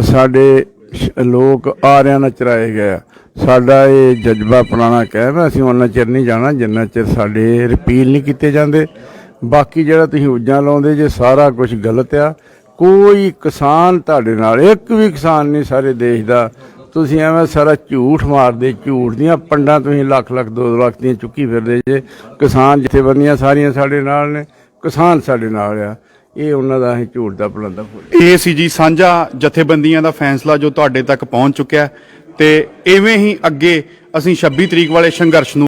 Speaker 23: ਸਾਡੇ ਸ਼- ਲੋਕ ਆਰਿਆਂ ਨਾਲ ਚਰਾਏ ਗਏ ਆ। ਸਾਡਾ ਇਹ ਜਜ਼ਬਾ ਪੁਰਾਣਾ ਕਹਿ ਅਸੀਂ ਉਹਨਾਂ ਚਿਰ ਨਹੀਂ ਜਾਣਾ, ਜਿੰਨਾ ਚਿਰ ਸਾਡੇ ਰਿਪੀਲ ਨਹੀਂ ਕੀਤੇ ਜਾਂਦੇ। ਬਾਕੀ ਜਿਹੜਾ ਤੁਸੀਂ ਉਜਾਂ ਲਾਉਂਦੇ, ਜੇ ਸਾਰਾ ਕੁਝ ਗਲਤ ਆ, ਕੋਈ ਕਿਸਾਨ ਤੁਹਾਡੇ ਨਾਲ, ਇੱਕ ਵੀ ਕਿਸਾਨ ਨਹੀਂ ਸਾਰੇ ਦੇਸ਼ ਦਾ। ਤੁਸੀਂ ਐਵੇਂ ਸਾਰਾ ਝੂਠ ਮਾਰਦੇ, ਝੂਠ ਦੀਆਂ ਪੰਡਾਂ ਤੁਸੀਂ ਲੱਖ ਲੱਖ ਦੋ ਦੋ ਲੱਖ ਦੀਆਂ ਚੁੱਕੀ ਫਿਰਦੇ ਜੇ। ਕਿਸਾਨ ਜਥੇਬੰਦੀਆਂ ਸਾਰੀਆਂ ਸਾਡੇ ਨਾਲ ਨੇ। ਕਿਸਾਨ ਸਾਡੇ ਨਾਲ ਆ। ਇਹ ਉਹਨਾਂ ਦਾ ਅਸੀਂ ਝੂਠ ਦਾ ਪਲੰਦਾ ਫੁੱਲ
Speaker 13: ਇਹ ਸੀ ਜੀ ਸਾਂਝਾ ਜਥੇਬੰਦੀਆਂ ਦਾ ਫੈਸਲਾ ਜੋ ਤੁਹਾਡੇ ਤੱਕ ਪਹੁੰਚ ਚੁੱਕਿਆ ਹੈ ਤੇ ਐਵੇਂ ਹੀ ਅੱਗੇ ਅਸੀਂ 26 ਤਰੀਕ ਵਾਲੇ ਸੰਘਰਸ਼ ਨੂੰ